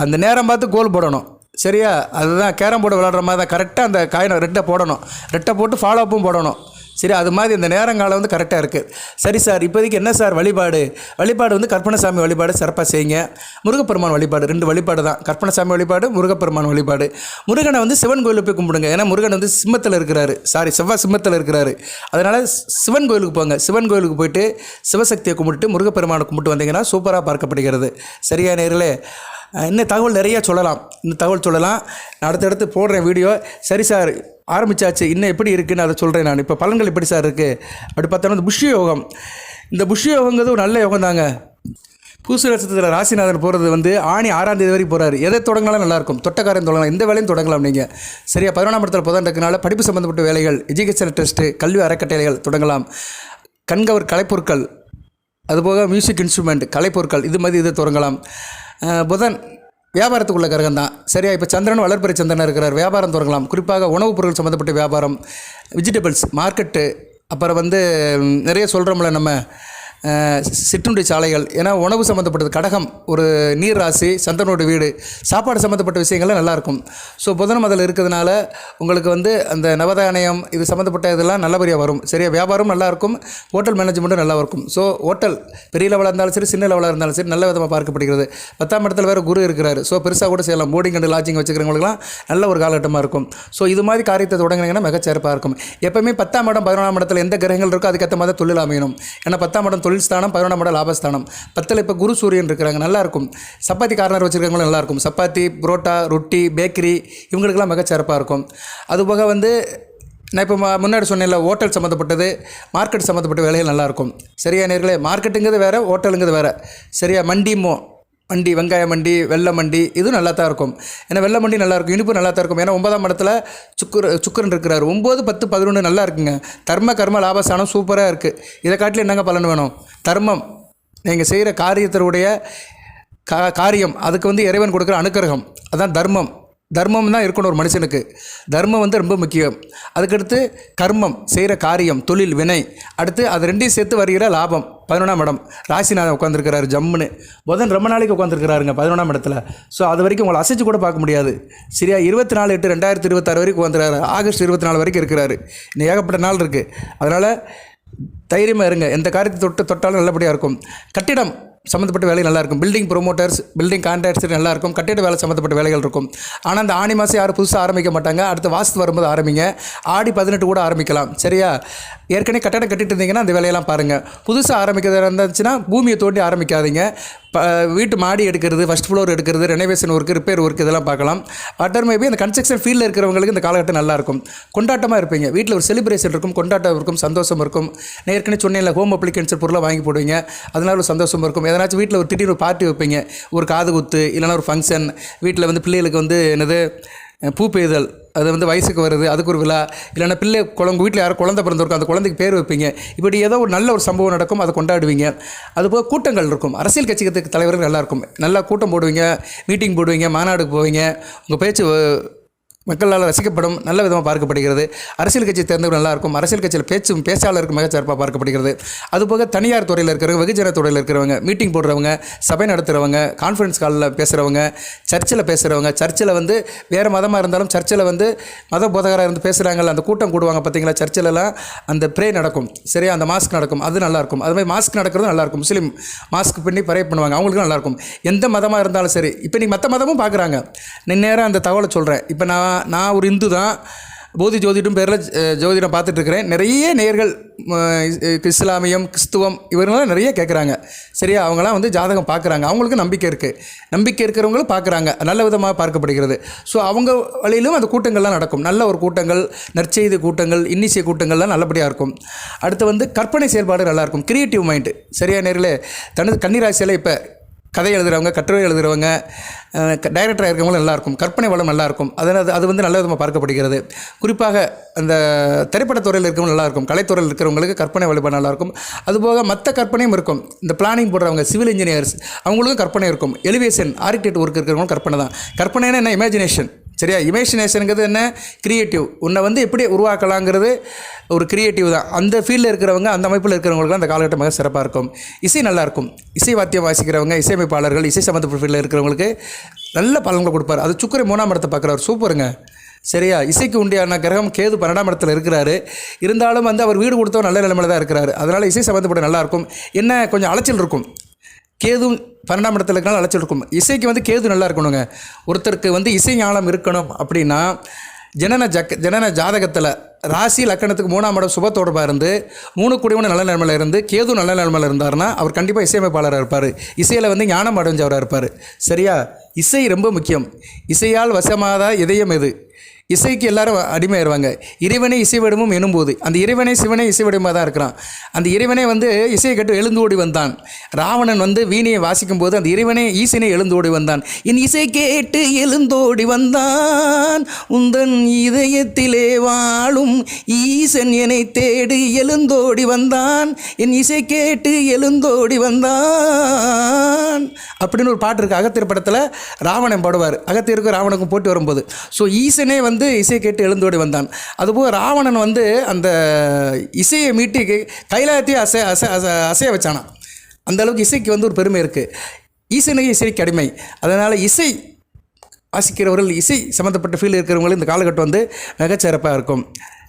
அந்த நேரம் பார்த்து கோல் போடணும். சரியா? அதுதான் கேரம் போர்டு விளாட்ற மாதிரி தான் கரெக்டாக அந்த காயினை ரெட்டை போடணும். ரெட்டை போட்டு ஃபாலோ அப்பும் போடணும். சரி அது மாதிரி இந்த நேரங்காலம் வந்து கரெக்டாக இருக்குது சரி சார் இப்போதைக்கு என்ன சார் வழிபாடு? வழிபாடு வந்து கற்பனசாமி வழிபாடு சிறப்பாக செய்யுங்க. முருகப்பெருமான் வழிபாடு ரெண்டு வழிபாடு தான். கற்பனசாமி வழிபாடு முருகப்பெருமான் வழிபாடு. முருகனை வந்து சிவன் கோயிலுக்கு போய் கும்பிடுங்க. ஏன்னா முருகன் வந்து சிம்மத்தில் இருக்கிறாரு. சாரி செவ்வாய் சிம்மத்தில் இருக்கிறாரு. அதனால் சிவன் கோயிலுக்கு போங்க. சிவன் கோயிலுக்கு போயிட்டு சிவசக்தியை கும்பிட்டு முருகப்பெருமானை கும்பிட்டு வந்தீங்கன்னா சூப்பராக பார்க்கப்படுகிறது. சரியா நேரில் இன்னும் தகவல் நிறையா சொல்லலாம். இந்த தகவல் சொல்லலாம். நான் அடுத்தடுத்து போடுறேன் வீடியோ. சரி சார் ஆரம்பிச்சாச்சு. இன்னும் எப்படி இருக்குதுன்னு அதை சொல்கிறேன் நான். இப்போ பலன்கள் எப்படி சார் இருக்குது அப்படி பார்த்தோன்னா இந்த புஷ்ய யோகம். இந்த புஷ்ய யோகங்கிறது ஒரு நல்ல யோகம் தாங்க. புதுசு நட்சத்திரத்தில் ராசிநாதன் போகிறது வந்து ஆணி ஆறாம் தேதி வரைக்கும் போகிறாரு எதை தொடங்கினாலும் நல்லாயிருக்கும் தொட்டக்காரன் தொடங்கலாம். எந்த வேலையும் தொடங்கலாம் நீங்கள் சரியா? பதினொன்றாம் இடத்துல புதன் இருக்கனால படிப்பு சம்மந்தப்பட்ட வேலைகள் எஜுகேஷன் டெஸ்ட்டு கல்வி அறக்கட்டளைகள் தொடங்கலாம். கண்கவர் கலைப்பொருட்கள் அதுபோக மியூசிக் இன்ஸ்ட்ருமெண்ட் கலைப்பொருட்கள் இது மாதிரி இதை தொடங்கலாம். புதன் வியாபாரத்துக்குள்ள கிரகம் தான் சரியா? இப்போ சந்திரன் வளர்பிறை சந்திரன் இருக்கிறார். வியாபாரம் தொடங்கலாம். குறிப்பாக உணவுப் பொருட்கள் சம்மந்தப்பட்ட வியாபாரம் வெஜிடபிள்ஸ் மார்க்கெட்டு அப்புறம் வந்து நிறைய சொல்கிறோம்ல நம்ம சிற்றுண்டி சாலைகள் ஏன்னா உணவு சம்மந்தப்பட்டது கடகம் ஒரு நீர் ராசி சந்தனோட வீடு சாப்பாடு சம்மந்தப்பட்ட விஷயங்கள்லாம் நல்லாயிருக்கும் ஸோ புதன் அதில் இருக்கிறதுனால உங்களுக்கு வந்து அந்த நவதானியம் இது சம்மந்தப்பட்ட இதெல்லாம் நல்லபடியாக வரும். சரியா வியாபாரம் நல்லாயிருக்கும் ஹோட்டல் மேனேஜ்மெண்ட்டும் நல்லா இருக்கும் ஸோ ஹோட்டல் பெரிய லெவலாக இருந்தாலும் சரி சின்ன லெவலாக இருந்தாலும் சரி நல்ல விதமாக பார்க்கப்படுகிறது. பத்தாம் இடத்துல வேறு குரு இருக்கிறாரு. ஸோ பெருசாக கூட செய்யலாம். போர்டிங் அண்ட் லாட்ஜிங் வச்சுக்கிறவங்களுக்குலாம் நல்ல ஒரு காலகட்டமாக இருக்கும். ஸோ இது மாதிரி காரியத்தை தொடங்கினீங்கன்னா மிகச்சிறப்பாக இருக்கும். எப்போவுமே பத்தாம் இடம் பதினொன்றாம் இடத்துல எந்த கிரகங்கள் இருக்கோ அதுக்கேற்ற மாதிரி தொழில் அமையணும். ஏன்னா பத்தாம் இடம் தொழில் ஸ்தானம் பதினொன்றாம் இடம் லாபஸ்தானம். பத்தில் இப்போ குரு சூரியன் இருக்கிறாங்க நல்லாயிருக்கும் சப்பாத்தி கார்னர் வச்சுருக்கவங்களும் நல்லாயிருக்கும் சப்பாத்தி புரோட்டா ரொட்டி பேக்கரி இவங்களுக்கெல்லாம் மிகச்சிறப்பாக இருக்கும். அதுபோக வந்து நான் இப்போ முன்னாடி சொன்னேன்ல ஹோட்டல் சம்மந்தப்பட்டது மார்க்கெட் சம்மந்தப்பட்ட வேலைகள் நல்லாயிருக்கும் சரியா நேர்களே மார்க்கெட்டுங்கிறது வேறு ஹோட்டலுங்கிறது வேறு. சரியா மண்டிமோ மண்டி வெங்காய மண்டி வெள்ளை மண்டி இதுவும் நல்லா தான் இருக்கும். ஏன்னா வெள்ளை மண்டி நல்லா இருக்கும் இனிப்பு நல்லா தான் இருக்கும். ஏன்னா ஒன்பதாம் இடத்துல சுக்கர் சுக்கரன் இருக்கிறார். ஒம்பது பத்து பதினொன்று நல்லா இருக்குங்க. தர்ம கர்ம லாபஸ்தானம் சூப்பராக இருக்குது இதை காட்டில் என்னங்க பலன் வேணும்? தர்மம். நீங்கள் செய்கிற காரியத்தினுடைய கா காரியம் அதுக்கு வந்து இறைவன் கொடுக்குற அனுக்கிரகம். அதுதான் தர்மம். தர்மம் தான் இருக்கணும் ஒரு மனுஷனுக்கு. தர்மம் வந்து ரொம்ப முக்கியம். அதுக்கடுத்து கர்மம் செய்கிற காரியம் தொழில் வினை. அடுத்து அது ரெண்டையும் சேர்த்து வருகிற லாபம் பதினொன்றாம் இடம். ராசிநாதன் உட்காந்துருக்கிறாரு ஜம்முன்னு. புதன் ரொம்ப நாளைக்கு உட்காந்துருக்கிறாருங்க பதினொன்றாம் இடத்துல. ஸோ அது வரைக்கும் உங்களை அசைச்சு கூட பார்க்க முடியாது. சரியா இருபத்தி நாலு எட்டு ரெண்டாயிரத்தி இருபத்தாறு வரைக்கும் உட்காந்துருக்காரு ஆகஸ்ட் இருபத்தி நாலு வரைக்கும் இருக்கிறாரு. இன்னும் ஏகப்பட்ட நாள் இருக்குது அதனால் தைரியமாக இருங்க. எந்த காரியத்தை தொட்டு தொட்டாலும் நல்லபடியாக இருக்கும். கட்டிடம் சம்மந்தப்பட்ட வேலை நல்லாயிருக்கும். பில்டிங் ப்ரொமோட்டர்ஸ் பில்டிங் கான்ட்ராக்ட்ஸ் நல்லா இருக்கும் கட்டிட வேலை சம்மந்தப்பட்ட வேலைகள் இருக்கும். ஆனால் அந்த ஆணி மாதம் யாரும் புதுசாக ஆரம்பிக்க மாட்டாங்க. அடுத்த வாசத்து வரும்போது ஆரம்பிங்க. ஆடி பதினெட்டு கூட ஆரம்பிக்கலாம். சரியா? ஏற்கனவே கட்டடம் கட்டிட்டு இருந்தீங்கன்னா அந்த வேலையெல்லாம் பாருங்கள் புதுசாக ஆரம்பிக்கிறதா இருந்துச்சுன்னா பூமியை தோண்டி ஆரம்பிக்காதீங்க. ப வீட்டு மாடி எடுக்கிறது ஃபஸ்ட் ஃப்ளோர் எடுக்கிறது ரெனோவேஷன் ஒர்க்கு ரிப்பேர் ஒர்க் இதெல்லாம் பார்க்கலாம். அட்டர் மேபி அந்த கன்ஸ்ட்ரக்ஷன் ஃபீல்டில் இருக்கிறவங்களுக்கு இந்த காலகட்டம் நல்லாயிருக்கும் கொண்டாட்டமாக இருப்பீங்க. வீட்டில் ஒரு செலிப்ரேஷன் இருக்கும் கொண்டாட்டம் இருக்கும் சந்தோஷம் இருக்கும். நான் ஏற்கனவே சொன்னேன் ஹோம் அப்ளிகேஷன் பொருளை வாங்கி போடுவீங்க. அதனால ஒரு சந்தோஷம் இருக்கும். எதனாச்சும் வீட்டில் ஒரு திடீர்னு ஒரு பார்ட்டி வைப்பீங்க. ஒரு காது குத்து இல்லைன்னா ஒரு ஃபங்க்ஷன் வீட்டில் வந்து பிள்ளைகளுக்கு வந்து என்னது பூ பெய்தல் அது வந்து வயசுக்கு வருது அதுக்கு ஒரு விழா. இல்லைன்னா பிள்ளை குழந்தை வீட்டில் யாரும் குழந்தை பிறந்திருக்கும் அந்த குழந்தைக்கு பேர் வைப்பீங்க. இப்படி ஏதோ ஒரு நல்ல ஒரு சம்பவம் நடக்கும் அதை கொண்டாடுவீங்க. அதுபோல் கூட்டங்கள் இருக்கும். அரசியல் கட்சிக்கு தலைவர்கள் நல்லாயிருக்கும் நல்லா கூட்டம் போடுவீங்க மீட்டிங் போடுவீங்க மாநாடுக்கு போவீங்க. உங்கள் பேச்சு மக்களால் ரசிக்கப்படும் நல்ல விதமாக பார்க்கப்படுகிறது. அரசியல் கட்சி தேர்ந்தவர்கள் நல்லா இருக்கும் அரசியல் கட்சியில் பேச்சும் பேச்சாளருக்கு மிகச்சிறப்பாக பார்க்கப்படுகிறது. அதுபோக தனியார் துறையில் இருக்கிறவங்க வெகுஜன துறையில் இருக்கிறவங்க மீட்டிங் போடுறவங்க சபை நடத்துகிறவங்க கான்ஃபரன்ஸ் காலில் பேசுகிறவங்க சர்ச்சில் பேசுகிறவங்க சர்ச்சில் வந்து வேறு மதமாக இருந்தாலும் சர்ச்சில் வந்து மத போதகராக இருந்து பேசுகிறாங்கல்ல அந்த கூட்டம் கூடுவாங்க பார்த்தீங்களா? சர்ச்சிலலாம் அந்த ப்ரே நடக்கும். சரியா? அந்த மாஸ்க் நடக்கும். அது நல்லாயிருக்கும். அது மாதிரி மாஸ்க் நடக்கிறது நல்லாயிருக்கும். முஸ்லீம் மாஸ்க் பண்ணி பரே பண்ணுவாங்க. அவங்களுக்கும் நல்லாயிருக்கும். எந்த மதமாக இருந்தாலும் சரி. இப்போ நீ மற்ற மதமும் பார்க்குறாங்க. நேரம் அந்த தகவலை சொல்கிறேன் இப்போ நான் நான் ஒரு இந்து தான். போதி ஜோதிடம் பேரில் ஜோதிடம் பார்த்துட்ருக்கிறேன். நிறைய நேர்கள் இஸ்லாமியம் கிறிஸ்துவம் இவங்களாம் நிறைய கேட்குறாங்க சரியா? அவங்களாம் வந்து ஜாதகம் பார்க்குறாங்க. அவங்களுக்கு நம்பிக்கை இருக்குது நம்பிக்கை இருக்கிறவங்களும் பார்க்குறாங்க. நல்ல விதமாக பார்க்கப்படுகிறது. ஸோ அவங்க வழியிலும் அந்த கூட்டங்கள்லாம் நடக்கும். நல்ல ஒரு கூட்டங்கள் நற்செய்தி கூட்டங்கள் இன்னிசை கூட்டங்கள்லாம் நல்லபடியாக இருக்கும். அடுத்து வந்து கற்பனை செயல்பாடு நல்லாயிருக்கும் கிரியேட்டிவ் மைண்டு சரியா நேரில் தனது கன்னிராசியில் இப்போ கதை எழுதுகிறவங்க கட்டுரை எழுதுகிறவங்க டைரக்டராக இருக்கிறவங்களும் நல்லாயிருக்கும். கற்பனை வளம் நல்லாயிருக்கும். அதனால் அது- அது வந்து நல்ல விதமாக பார்க்கப்படுகிறது. குறிப்பாக அந்த திரைப்படத்துறையில் இருக்கிறவங்க நல்லாயிருக்கும். கலைத்துறையில் இருக்கிறவங்களுக்கு கற்பனை வழிபாடு நல்லாயிருக்கும். அதுபோக மற்ற கற்பனையும் இருக்கும். இந்த பிளானிங் போடுறவங்க சிவில் இன்ஜினியர்ஸ் அவங்களுக்கும் கற்பனை இருக்கும். எலிவேஷன் ஆர்கிடெக்ட் ஒர்க் இருக்கிறவங்களும் கற்பனை தான். கற்பனைனா என்ன? இமேஜினேஷன் சரியா? இமேஜினேஷனுங்கிறது என்ன? க்ரியேட்டிவ் உன்னை வந்து எப்படி உருவாக்கலாங்கிறது ஒரு கிரியேட்டிவ் தான். அந்த ஃபீல்டில் இருக்கிறவங்க அந்த அமைப்பில் இருக்கிறவங்களுக்கு அந்த காலகட்டம் மிக சிறப்பாக இருக்கும். இசை நல்லாயிருக்கும் இசை வாத்தியம் வாசிக்கிறவங்க இசையமைப்பாளர்கள் இசை சம்மந்தப்பட்ட ஃபீல்டில் இருக்கிறவங்களுக்கு நல்ல பலன்களை கொடுப்பார். அது சுக்கரை மூணாம் இடத்தை பார்க்குறாரு. சூப்பருங்க. சரியா? இசைக்கு உண்டியான கிரகம் கேது பன்னெண்டாம் இடத்துல இருக்கிறாரு. இருந்தாலும் வந்து அவர் வீடு கொடுத்தவர் நல்ல நிலைமையில தான் இருக்கிறாரு. அதனால் இசை சம்மந்தப்பட்ட நல்லாயிருக்கும் என்ன? கொஞ்சம் அலைச்சல் இருக்கும். கேதும் பன்னெண்டாம் இடத்துல இருக்கனால அழைச்சிட்டு இருக்கும். இசைக்கு வந்து கேது நல்லா இருக்கணுங்க. ஒருத்தருக்கு வந்து இசை ஞானம் இருக்கணும் அப்படின்னா ஜனன ஜக்க ஜனன ஜாதகத்தில் ராசி லக்கணத்துக்கு மூணாம் இடம் சுப தொடர்பாக இருந்து மூணு குடிவன நல்ல நிலைமையில் இருந்து கேது நல்ல நிலைமையில் இருந்தாருன்னா அவர் கண்டிப்பாக இசையமைப்பாளராக இருப்பார். இசையில் வந்து ஞானம் அடைஞ்சவராக இருப்பார். சரியா? இசை ரொம்ப முக்கியம். இசையால் வசமாத இதயம் எது? இசைக்கு எல்லாரும் அடிமையாயிருவாங்க. இறைவனை இசைவடமும் எனும்போது அந்த இறைவனை சிவனை இசைவடமாக தான் இருக்கிறான். அந்த இறைவனை வந்து இசையை கேட்டு எழுந்தோடி வந்தான். ராவணன் வந்து வீணையை வாசிக்கும் போது அந்த இறைவனை ஈசனை எழுந்தோடி வந்தான். என் இசை கேட்டு எழுந்தோடி வந்தான். உந்தன் இதயத்திலே வாழும் ஈசன் என்னை தேடி எழுந்தோடி வந்தான். என் இசை கேட்டு எழுந்தோடி வந்தான். அப்படின்னு ஒரு பாட்டு இருக்குது அகத்தியர் படத்தில் ராவணன் பாடுவார். அகத்தியருக்கும் ராவணுக்கும் போட்டு வரும்போது. ஸோ ஈசனே வந்து இசை கேட்டு எழுந்தோடி வந்தான். அதுபோல் ராவணன் வந்து அந்த இசையை மீட்டி கைலாயத்தையும் அசை அசை அசை அசைய வச்சானான் அந்த அளவுக்கு இசைக்கு வந்து ஒரு பெருமை இருக்குது ஈசனுக்கு இசைக்கு அடிமை. அதனால் இசை வாசிக்கிறவர்கள் இசை சம்மந்தப்பட்ட ஃபீல் இருக்கிறவங்களும் இந்த காலகட்டம் வந்து மிகச்சிறப்பாக இருக்கும்.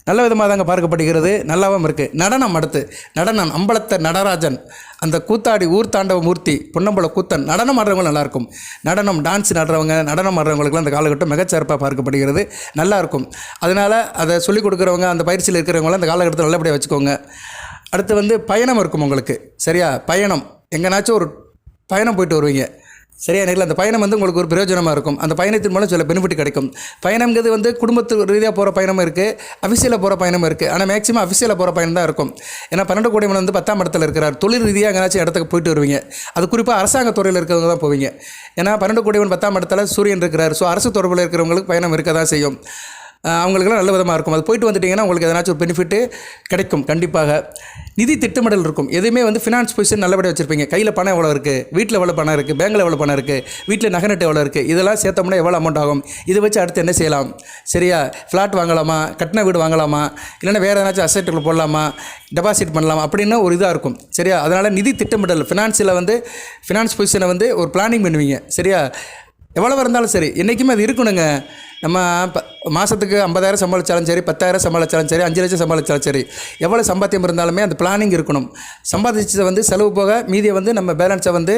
நல்ல விதமாக தாங்க பார்க்கப்படுகிறது. நல்லாவும் இருக்குது நடனம் அடுத்து. நடனம் அம்பலத்த நடராஜன் அந்த கூத்தாடி ஊர் தாண்டவ மூர்த்தி பொன்னம்பல கூத்தன் நடனம் ஆடுறவங்க நல்லாயிருக்கும் நடனம் டான்ஸ் நடுறவங்க நடனம் ஆடுறவங்களுக்குலாம் அந்த காலகட்டம் மிகச்சிறப்பாக பார்க்கப்படுகிறது. நல்லாயிருக்கும் அதனால் அதை சொல்லிக் கொடுக்குறவங்க அந்த பயிற்சியில் இருக்கிறவங்களாம் அந்த காலகட்டத்தில் நல்லபடியாக வச்சுக்கோங்க. அடுத்து வந்து பயணம் இருக்கும் உங்களுக்கு. சரியா? பயணம். எங்கேனாச்சும் ஒரு பயணம் போயிட்டு வருவீங்க. சரியா நேரில் அந்த பயணம் வந்து உங்களுக்கு ஒரு பிரயோஜனமாக இருக்கும். அந்த பயணத்தின் மூலம் சில பெனிஃபிட் கிடைக்கும். பயணங்கிறது வந்து குடும்பத்து ரீதியாக போகிற பயணம் இருக்குது அஃபிஷியலாக போகிற பயணம் இருக்குது ஆனால் மேக்ஸிமம் அஃபிஷியலாக போகிற பயணம் தான் இருக்கும். ஏன்னா பன்னெண்டு கோடி வந்து பத்தாம் இடத்துல இருக்கிறார். தொழில் ரீதியாக எங்கேனாச்சும் இடத்துக்கு போயிட்டு வருவீங்க. அது குறிப்பாக அரசாங்க துறையில் இருக்கிறவங்க தான் போவீங்க. ஏன்னா பன்னெண்டு கோடிவன் பத்தாம் இடத்துல சூரியன் இருக்கிறார். ஸோ அரசு தொடர்பில் இருக்கிறவங்களுக்கு பயணம் இருக்க தான் செய்யும். அவங்களுக்கெல்லாம் நல்ல விதமாக இருக்கும். அது போயிட்டு வந்துட்டிங்கன்னா உங்களுக்கு எதனாச்சும் ஒரு பெனிஃபிட்டு கிடைக்கும் கண்டிப்பாக. நிதி திட்டமிடல் இருக்கும். எதுவுமே வந்து ஃபினான்ஸ் பொசிஷன் நல்லபடியாக வச்சுருப்பீங்க. கையில் பணம் எவ்வளோ இருக்குது வீட்டில் எவ்வளோ பணம் இருக்குது பேங்கில் எவ்வளோ பணம் இருக்குது வீட்டில் நகை நட்டு எவ்வளோ இருக்குது இதெல்லாம் சேர்த்தோம்னா எவ்வளோ அமௌண்ட் ஆகும்? இதை வச்சு அடுத்து என்ன செய்யலாம்? சரியா? ஃப்ளாட் வாங்கலாமா? கட்டின வீடு வாங்கலாமா? இல்லைன்னா வேறு ஏதாச்சும் அசெட்டுகள் போடலாமா? டெபாசிட் பண்ணலாமா? அப்படின்னு ஒரு இதாக இருக்கும். சரியா? அதனால் நிதி திட்டமிடல் ஃபினான்ஸில் வந்து ஃபினான்ஸ் பொசிஷனை வந்து ஒரு பிளானிங் பண்ணுவீங்க. சரியா? எவ்வளோ இருந்தாலும் சரி என்றைக்குமே அது இருக்கணுங்க. நம்ம ப மாதத்துக்கு ஐம்பதாயிரம் சம்பாதிச்சாலும் சரி பத்தாயிரம் சம்பாதிச்சாலும் சரி அஞ்சு லட்சம் சம்பாதிச்சாலும் சரி எவ்வளோ சம்பாத்தியம் இருந்தாலுமே அந்த பிளானிங் இருக்கணும். சம்பாதிச்சதை வந்து செலவு போக மீதியை வந்து நம்ம பேலன்ஸை வந்து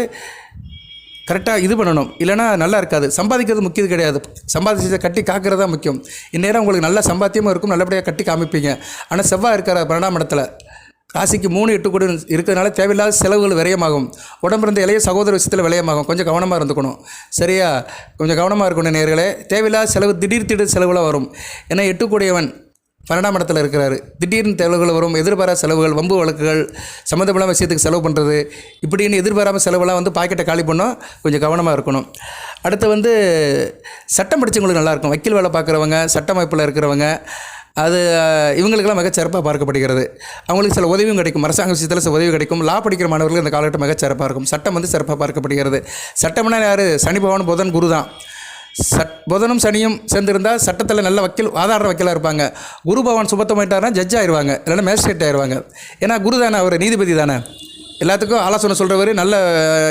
கரெக்டாக இது பண்ணணும். இல்லைன்னா நல்லா இருக்காது. சம்பாதிக்கிறது முக்கியம் கிடையாது. சம்பாதிச்சதை கட்டி காக்கிறது தான் முக்கியம். இந்நேரம் உங்களுக்கு நல்ல சம்பாத்தியமும் இருக்கும் நல்லபடியாக கட்டி காமிப்பீங்க. ஆனால் செவ்வாய் இருக்கிற பன்னெண்டாம் இடத்துல. ராசிக்கு மூணு எட்டு கூட இருக்கிறதுனால தேவையில்லாத செலவுகள் விரயமாகும். உடம்பு இருந்த இளைய சகோதர விஷயத்தில் விரயமாகும். கொஞ்சம் கவனமாக இருந்துக்கணும். சரியா? கொஞ்சம் கவனமாக இருக்கணும் நேர்களே தேவையில்லாத செலவு திடீர் திடீர் செலவுகளாக வரும். ஏன்னா எட்டு கூடியவன் பன்னெண்டாம் இடத்துல இருக்கிறாரு. திடீர்னு செலவுகள் வரும். எதிர்பாராத செலவுகள் வம்பு வழக்குகள் சம்மந்தமில்லாம விஷயத்துக்கு செலவு பண்ணுறது இப்படின்னு எதிர்பாராமல் செலவெல்லாம் வந்து பாக்கெட்டை காலி பண்ணோம் கொஞ்சம் கவனமாக இருக்கணும். அடுத்து வந்து சட்டம் படித்தவங்களுக்கு நல்லாயிருக்கும் வக்கீல் வேலை பார்க்குறவங்க சட்ட அமைப்பில் இருக்கிறவங்க அது இவங்களுக்கெல்லாம் மிகச்சிறப்பாக பார்க்கப்படுகிறது. அவங்களுக்கு சில உதவியும் கிடைக்கும். அரசாங்க விஷயத்தில் சில உதவி கிடைக்கும். லா படிக்கிற மாணவர்களுக்கு இந்த காலகட்டம் மிகச்சிறப்பாக இருக்கும். சட்டம் வந்து சிறப்பாக பார்க்கப்படுகிறது. சட்டம்னா யார்? சனி பகவான் புதன் குரு தான். சட் புதனும் சனியும் சேர்ந்திருந்தால் சட்டத்தில் நல்ல வக்கீல் ஆதார வக்கீலாக இருப்பாங்க. குரு பகவான் சுபத்தமாயிட்டாருன்னா ஜட்ஜ் ஆயிடுவாங்க இல்லைன்னா மேஜிஸ்ட்ரேட் ஆயிடுவாங்க ஏன்னா குரு தானே அவர் நீதிபதி தானே. எல்லாத்துக்கும் ஆலோசனை சொல்கிறவர் நல்ல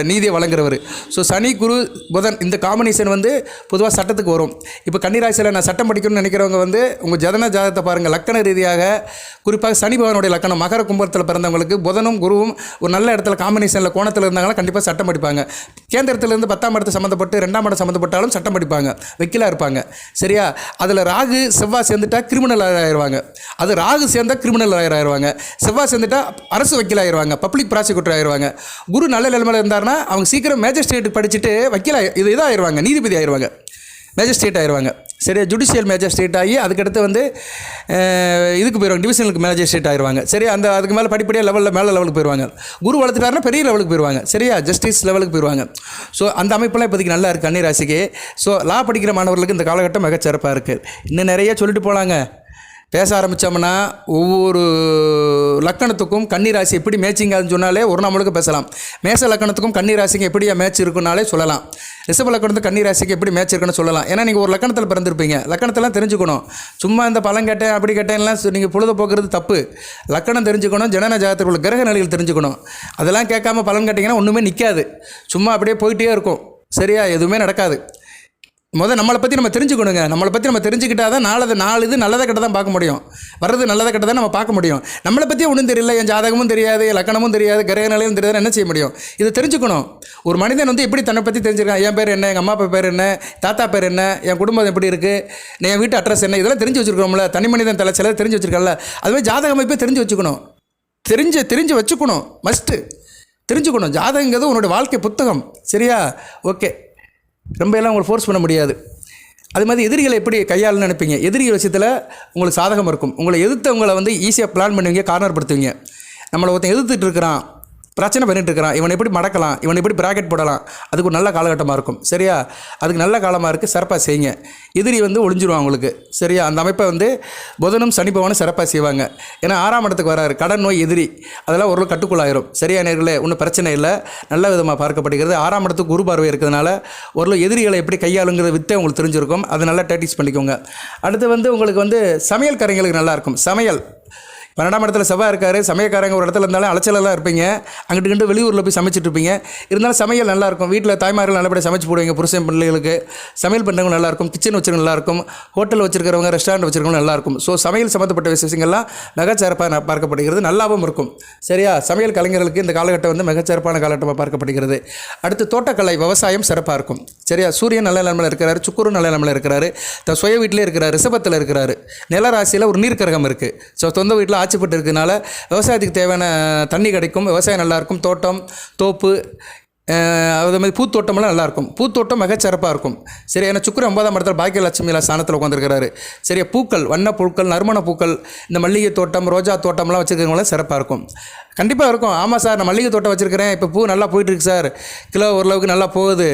நீதியை வழங்குறவர். ஸோ சனி குரு புதன் இந்த காம்பினேஷன் வந்து பொதுவாக சட்டத்துக்கு வரும். இப்போ கன்னிராசியில் நான் சட்டம் படிக்கணும்னு நினைக்கிறவங்க வந்து உங்கள் ஜதன ஜாதகத்தை பாருங்கள் லக்கண ரீதியாக குறிப்பாக சனி பகவானுடைய லக்கணம் மகர கும்பத்தில் பிறந்தவங்களுக்கு புதனும் குருவும் ஒரு நல்ல இடத்துல காம்பினேஷனில் கோணத்தில் இருந்தாங்கன்னா கண்டிப்பாக சட்டம் படிப்பாங்க. கேந்திரத்திலேருந்து பத்தாம் இடத்து சம்மந்தப்பட்டு ரெண்டாம் இடம் சம்மந்தப்பட்டாலும் சட்டம் படிப்பாங்க. வக்கீலாக இருப்பாங்க. சரியா? அதில் ராகு செவ்வாய் சேர்ந்துட்டா கிரிமினல் ஆயிடுவாங்க அது ராகு சேர்ந்தால் கிரிமினல் ஆயிடுவாங்க செவ்வாய் சேர்ந்துட்டா அரசு வக்கீலாயிருவாங்க பப்ளிக் ப்ராசிக்யூட்டர் ஆயிடுவாங்க குரு நல்ல நிலைமையில் இருந்தாருன்னா அவங்க சீக்கிரம் மேஜிஸ்ட்ரேட் படிச்சுட்டு வக்கீல் இது இதாக ஆயிடுவாங்க நீதிபதி ஆயிடுவாங்க மேஜிஸ்ட்ரேட் ஆயிடுவாங்க சரியா ஜுடிஷியல் மேஜிஸ்ட்ரேட் ஆகி அதுக்கடுத்து வந்து இதுக்கு போயிடுவாங்க டிவிஷனலுக்கு மேஜிஸ்ட்ரேட் ஆயிடுவாங்க சரி அந்த அதுக்கு மேலே படிப்படியாக லெவலில் மேலே லெவலுக்கு போயிடுவாங்க குரு வளர்த்துட்டாருன்னா பெரிய லெவலுக்கு போயிடுவாங்க சரியா ஜஸ்டிஸ் லெவலுக்கு போயிடுவாங்க ஸோ அந்த அமைப்பெல்லாம் இப்போதைக்கு நல்லா இருக்குது அன்னிராசிக்கு ராசிக்கு. ஸோ லா படிக்கிற மாணவர்களுக்கு இந்த காலகட்டம் மிகச்சிறப்பாக இருக்குது இன்னும் நிறைய சொல்லிட்டு போகலாங்க பேச ஆரம்பித்தோம்னா ஒவ்வொரு லக்கணத்துக்கும் கன்னி ராசி எப்படி மேட்சிங் ஆகுதுன்னு சொன்னாலே ஒரு நம்மளுக்கு முழுக்க பேசலாம். மேச லக்கணத்துக்கும் கன்னி ராசிக்கு எப்படியா மேட்ச் இருக்குன்னாலே சொல்லலாம். ரிஷப லக்கணத்துக்கு கன்னி ராசிக்கு எப்படி மேட்ச் இருக்குன்னு சொல்லலாம். ஏன்னா நீங்கள் ஒரு லக்கணத்தில் பிறந்திருப்பீங்க. லக்கணத்தெல்லாம் தெரிஞ்சுக்கணும். சும்மா இந்த பழம் கேட்டேன் அப்படி கேட்டேன்லாம் நீங்கள் பொழுதுபோக்குறது தப்பு. லக்கணம் தெரிஞ்சுக்கணும் ஜனன ஜாதகத்தில் உள்ள கிரக நிலைகள் தெரிஞ்சுக்கணும். அதெல்லாம் கேட்காம பலன் கேட்டிங்கன்னா ஒன்றுமே நிற்காது சும்மா அப்படியே போயிட்டே இருக்கும். சரியா? எதுவுமே நடக்காது. முதல் நம்மளை பற்றி நம்ம தெரிஞ்சுக்கணுங்க. நம்மளை பற்றி நம்ம தெரிஞ்சுக்கிட்டா தான் நாளது நாலு இது நல்லதை கிட்ட தான் பார்க்க முடியும். வர்றது நல்லதை கிட்ட தான் நம்ம பார்க்க முடியும். நம்மளை பற்றி ஒன்றும் தெரியல. என் ஜாதகமும் தெரியாது என் லக்கணமும் தெரியாது கிரக நிலையும் தெரியாது என்ன செய்ய முடியும்? இதை தெரிஞ்சுக்கணும். ஒரு மனிதன் வந்து எப்படி தன்னை பற்றி தெரிஞ்சிருக்கான்? என் பேர் என்ன? எங்கள் அம்மா அப்பா பேர் என்ன? தாத்தா பேர் என்ன? என் குடும்பம் எப்படி இருக்குது என் வீட்டு அட்ரஸ் என்ன? இதெல்லாம் தெரிஞ்சு வச்சுருக்கோம்ல தனி மனிதன் தலை சில தெரிஞ்சு வச்சுருக்கல அதுவே ஜாதக அமைப்பே தெரிஞ்சு வச்சுக்கணும். தெரிஞ்சு தெரிஞ்சு வச்சுக்கணும். மஸ்ட்டு தெரிஞ்சுக்கணும். ஜாதகங்கிறது உன்னோட வாழ்க்கை புத்தகம். சரியா? ஓகே ரொம்ப எல்லாம் உங்களை ஃபோர்ஸ் பண்ண முடியாது. அது மாதிரி எதிரிகளை எப்படி கையாளணும்னு நினைப்பீங்க? எதிரிகள் விஷயத்தில் உங்களுக்கு சாதகம் இருக்கும். உங்களை எதிர்த்தவங்களை வந்து ஈஸியாக பிளான் பண்ணுவீங்க கார்னர் படுத்துவீங்க. நம்மளை ஒருத்தன் எதிர்த்துட்டு இருக்கிறான். பிரச்சனை பண்ணிட்டு இருக்கிறான் இவனை எப்படி மடக்கலாம்? இவனை எப்படி ப்ராக்கெட் போடலாம்? அதுக்கு ஒரு நல்ல காலகட்டமாக இருக்கும். சரியா? அதுக்கு நல்ல காலமாக இருக்குது சிறப்பாக செய்யுங்க. எதிரி வந்து ஒளிஞ்சிருவான் உங்களுக்கு சரியா? அந்த அமைப்பை வந்து புதனும் சனிப்பவனும் சிறப்பாக செய்வாங்க. ஏன்னா ஆறாம் இடத்துக்கு வராரு. கடன் நோய் எதிரி. அதெல்லாம் ஒரு கட்டுக்குள்ளாயிரும். சரியா நேர்களே? ஒன்றும் பிரச்சனை இல்லை. நல்ல விதமாக பார்க்கப்படுகிறது. ஆறாம் இடத்துக்கு குரு பார்வை இருக்கிறதுனால ஒரு எதிரிகளை எப்படி கையாளுங்கிற வித்தை உங்களுக்கு தெரிஞ்சிருக்கும். அதை நல்லா டாக்டிஸ் பண்ணிக்கோங்க. அடுத்து வந்து உங்களுக்கு வந்து சமையல் கரைங்களுக்கு நல்லாயிருக்கும் சமையல். பன்னெண்டாம் இடத்துல செவ்வாய் இருக்காரு. சமயக்காரங்க ஒரு இடத்துல இருந்தாலும் அலைச்சலெல்லாம் இருப்பீங்க. அங்கிட்டு கிட்ட வெளியூரில் போய் சமைச்சிட்டு இருப்பீங்க. இருந்தாலும் சமையல் நல்லாயிருக்கும் வீட்டில் தாய்மார்கள் நல்லபடியாக சமைச்சு போடுவீங்க. புருஷன் பிள்ளைகளுக்கு சமையல் பண்ணுறவங்க நல்லாயிருக்கும் கிச்சன் வச்சுருக்க நல்லாயிருக்கும் ஹோட்டல் வச்சிருக்கிறவங்க ரெஸ்டாரண்ட் வச்சிருக்கவங்க நல்லாயிருக்கும் ஸோ சமையல் சம்மந்தப்பட்ட விஷயங்கள்லாம் மிகச்சிறப்பாக பார்க்கப்படுகிறது. நல்லாவும் இருக்கும். சரியா? சமையல் கலைஞர்களுக்கு இந்த காலகட்டம் வந்து மிகச்சிறப்பான காலகட்டமாக பார்க்கப்படுகிறது. அடுத்து தோட்டக்கலை விவசாயம் சிறப்பாக இருக்கும். சரியா? சூரியன் நல்ல நிலமையில் இருக்கிறாரு. சுக்குரும் நல்ல நிலமையில் இருக்கிறாரு. த சுய வீட்டிலே இருக்கிறார். ரிஷபத்தில் இருக்கிறாரு. நிலராசியில் ஒரு நீர்க்கரகம் இருக்குது ஸோ சொந்த வீட்டில் ஆட்சிப்பட்டு இருக்கிறதுனால விவசாயத்துக்கு தேவையான தண்ணி கிடைக்கும் விவசாயம் நல்லாயிருக்கும் தோட்டம் தோப்பு அதே மாதிரி பூத்தோட்டமெல்லாம் நல்லாயிருக்கும். பூத்தோட்டம் மிகச்சிறப்பாக இருக்கும். சரி ஏன்னா சுக்கர ஒன்பதாம் இடத்துல பாக்கியலட்சுமி ஸ்தானத்தில் உட்காந்துருக்கிறாரு சரியா பூக்கள் வண்ண பூக்கள் நறுமண பூக்கள் இந்த மல்லிகை தோட்டம் ரோஜா தோட்டம்லாம் வச்சுருக்கவங்களாம் சிறப்பாக இருக்கும். கண்டிப்பாக இருக்கும். ஆமாம் சார் நான் மல்லிகை தோட்டம் வச்சுருக்கிறேன். இப்போ பூ நல்லா போயிட்டுருக்கு சார். கிலோ ஓரளவுக்கு நல்லா போகுது.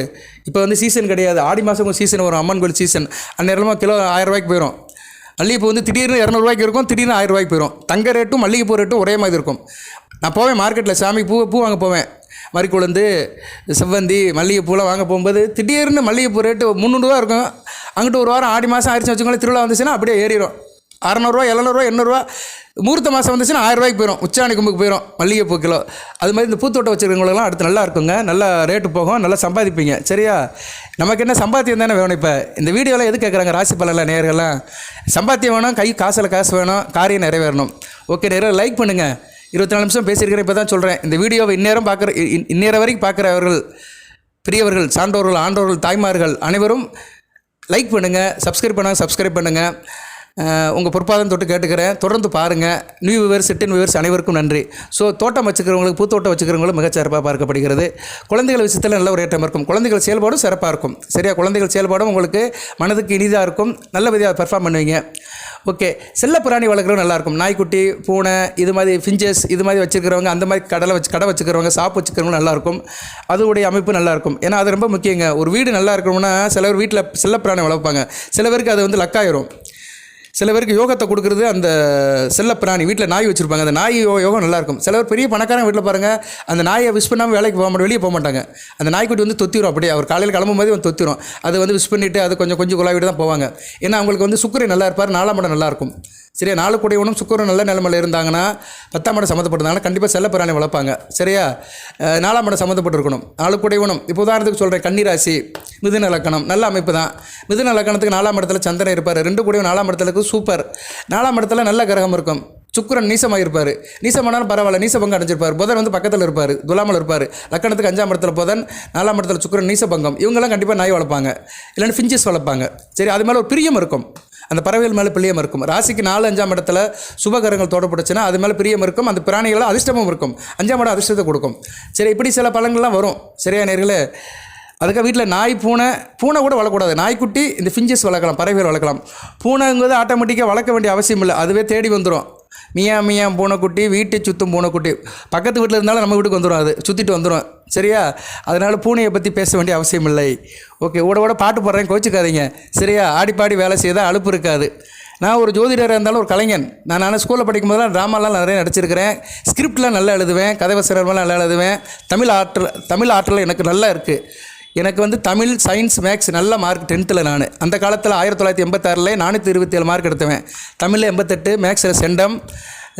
இப்போ வந்து சீசன் கிடையாது. ஆடி மாதம் சீசன் வரும் அம்மன் கோயில் சீசன். அந்நேரமாக கிலோ ஆயிரம் ரூபாய்க்கு போயிடும் மல்லிகைப்பூ வந்து திடீர்னு இரநூறுவாய்க்கு இருக்கும் திடீர்னு ஆயிரம் ரூபாய்க்கு போயிடும் தங்க ரேட்டும் மல்லிகைப்பூ ரேட்டும் ஒரே மாதிரி இருக்கும். நான் போவேன் மார்க்கெட்டில் சாமி பூ பூ வாங்க போவேன். மறிக்குழந்து செவ்வந்தி மல்லிகைப்பூலாம் வாங்க போகும்போது திடீர்னு மல்லிகைப்பூ ரேட்டு முந்நூறுரூவா இருக்கும். அங்கிட்டு ஒரு வாரம் ஆடி மாதம் ஆயிடுச்சு வச்சுக்கோங்களேன் திருவிழா வந்துச்சுன்னா அப்படியே ஏறிடும் அறநூறுவா எழுநூறுவா எண்ணூறுவா முகூர்த்த மாதம் வந்துச்சுன்னா ஆயிரம் ரூபாய்க்கு போயிடும் உச்சாணி கும்புக்கு போயிடும் மல்லிகைப்பூ கிலோ. அது மாதிரி இந்த பூத்தோட்டம் வச்சுருக்கவங்களெல்லாம் அடுத்து நல்லா இருக்குங்க. நல்லா ரேட்டு போகும். நல்லா சம்பாதிப்பீங்க. சரியா? நமக்கு என்ன சம்பாத்தியம் தானே வேணும் இப்போ? இந்த வீடியோவில் எது கேட்குறாங்க? ராசி பலனில் நேர்கள்லாம். சம்பாத்தியம் வேணும். கை காசில் காசு வேணும். காரியம் நிறைவேறணும். ஓகே நிறைய லைக் பண்ணுங்கள் இருபத்தி நாலு நிமிஷம் பேசியிருக்கிறேன். இப்போ தான் சொல்கிறேன் இந்த வீடியோவை இந்நேரம் பார்க்குற இந்நேரம் வரைக்கும் பார்க்குறவர்கள் பெரியவர்கள் சான்றோர்கள் ஆண்டோர்கள் தாய்மார்கள் அனைவரும் லைக் பண்ணுங்கள் சப்ஸ்கிரைப் பண்ணால் சப்ஸ்கிரைப் பண்ணுங்கள் உங்கள் பொறுப்பாதம் தொட்டு கேட்டுக்கிறேன். தொடர்ந்து பாருங்கள் நியூ விவர்ஸ் சிட்டின் விவர்ஸ் அனைவருக்கும் நன்றி. ஸோ தோட்டம் வச்சுக்கிறவங்களுக்கு பூத்தோட்டம் வச்சுக்கிறவங்களும் மிகச்சிறப்பாக பார்க்கப்படுகிறது. குழந்தைகள் விஷயத்தில் நல்ல ஒரு ஏற்றம் இருக்கும். குழந்தைகள் செயல்பாடும் சிறப்பாக இருக்கும். சரியா? குழந்தைகள் செயல்பாடும் உங்களுக்கு மனதுக்கு இனிதாக இருக்கும். நல்ல விதியாக பெர்ஃபார்ம் பண்ணுவீங்க. ஓகே செல்ல பிராணி வளர்க்குறவங்க நல்லாயிருக்கும் நாய்க்குட்டி பூனை இது மாதிரி ஃபிஞ்சஸ் இது மாதிரி வச்சுருக்கிறவங்க அந்த மாதிரி கடலை வச்சு கடை வச்சுக்கிறவங்க சாப்பு வச்சுக்கிறவங்க நல்லாயிருக்கும் அதோடைய அமைப்பு நல்லாயிருக்கும் ஏன்னா அது ரொம்ப முக்கியங்க. ஒரு வீடு நல்லா இருக்கணும்னா சில பேர் வீட்டில் செல்ல பிராணி வளர்ப்பாங்க. சில பேருக்கு அது வந்து லக்காயிரும். சில பேருக்கு யோகத்தை கொடுக்குறது அந்த செல்ல பிராணி வீட்டில் நாய் வச்சுருப்பாங்க. அந்த நாய் யோகம் நல்லாயிருக்கும் சில பேர் பெரிய பணக்காரங்க வீட்டில் பாருங்கள் அந்த நாயை விஷ் பண்ணாமல் வேலைக்கு போக மாட்டோம் வெளியே போக மாட்டாங்க. அந்த நாய்க்குட்டி வந்து தொத்திரும் அப்படியே. அவர் காலையில் கிளம்பும் போது தொத்திரும். அது வந்து விஷ் பண்ணிவிட்டு அது கொஞ்சம் கொஞ்சம் குழாவிட்டு தான் போவாங்க. ஏன்னா அவங்களுக்கு வந்து சுக்கரை நல்லா இருப்பார் நாலாம் படம் நல்லாயிருக்கும் சரியா? நாலு கூடியவனும் சுக்கரம் நல்ல நிலமையில் இருந்தாங்கன்னா பத்தாம் இடம் சம்மந்தப்பட்டிருந்தாங்கன்னா கண்டிப்பாக செல்லப்பிராணி வளர்ப்பாங்க. சரியா? நாலாம் இடம் சம்மந்தப்பட்டிருக்கணும். நாலு கூடியவனும் இப்போ உதாரணத்துக்கு சொல்கிறேன் கன்னிராசி மிதுன லக்கணம். நல்ல அமைப்பு தான். மிதுன லக்கணத்துக்கு நாலாம் இடத்துல சந்திரன் இருப்பார். ரெண்டு கூடியவன் நாலாம் இடத்துலக்கு சூப்பர் நாலாம் இடத்துல நல்ல கிரகம் இருக்கும். சுக்கரன் நீசமாக இருப்பார் நீசமானாலும் பரவாயில்ல நீசபங்கம் அடைஞ்சிருப்பார். புதன் வந்து பக்கத்தில் இருப்பார் துலாமல் இருப்பார். லக்கணத்துக்கு அஞ்சாம் இடத்துல புதன் நாலாம் இடத்துல சுக்கிரன் நீசபங்கம். இவங்கெல்லாம் கண்டிப்பாக நாய் வளர்ப்பாங்க. இல்லைன்னா ஃபிஞ்சஸ் வளர்ப்பாங்க. சரி அது மேலே ஒரு பிரியம் இருக்கும். அந்த பறவைகள் மேலே பிரியம் இருக்கும் ராசிக்கு நாலு அஞ்சாம் இடத்துல சுபகரங்கள் தோடப்பட்டுச்சுன்னா அது மேலே பிரியம் இருக்கும் அந்த பிராணிகள் அதிர்ஷ்டமும் இருக்கும் அஞ்சாம் இடம் அதிர்ஷ்டத்தை கொடுக்கும். சரி இப்படி சில பழங்கள்லாம் வரும். சரியா நேர்களே? அதுக்காக வீட்டில் நாய் பூனை பூனை கூட வளர்க்கக்கூடாது நாய்க்குட்டி இந்த ஃபிஞ்சஸ் வளர்க்கலாம் பறவைகள் வளர்க்கலாம். பூனைங்கிறது ஆட்டோமேட்டிக்காக வளர்க்க வேண்டிய அவசியம் இல்லை அதுவே தேடி வந்துடும் மியா மியா பூனைக்குட்டி வீட்டை சுற்றும் பூனைக்குட்டி பக்கத்து வீட்டில் இருந்தாலும் நம்ம வீட்டுக்கு வந்துடும் அது. சுற்றிட்டு வந்துடும் சரியா? அதனால் பூனையை பற்றி பேச வேண்டிய அவசியம் இல்லை. ஓகே ஓட ஓட பாட்டு போடுறேன் கோச்சிக்காதீங்க. சரியா? ஆடி பாடி வேலை செய்தால் அலுப்பு இருக்காது. நான் ஒரு ஜோதிடராக இருந்தாலும் ஒரு கலைஞன். நான் நான் ஸ்கூலில் படிக்கும் போதெல்லாம் ட்ராமாலாம் நிறைய நடிச்சிருக்கிறேன். ஸ்கிரிப்ட்லாம் நல்லா எழுதுவேன் கதை வசனமெல்லாம் நல்லா எழுதுவேன். தமிழ் ஆற்றல் தமிழ் ஆற்றல் எனக்கு நல்லா இருக்குது எனக்கு வந்து தமிழ் சயின்ஸ் மேக்ஸ் நல்ல மார்க் டென்த்தில் நான். அந்த காலத்தில் ஆயிரத்தி தொள்ளாயிரத்தி எண்பத்தாறில் நானூற்றி இருபத்தி ஏழு மார்க் எடுத்தவன். தமிழில் எண்பத்தெட்டு மேக்ஸில் செண்டம்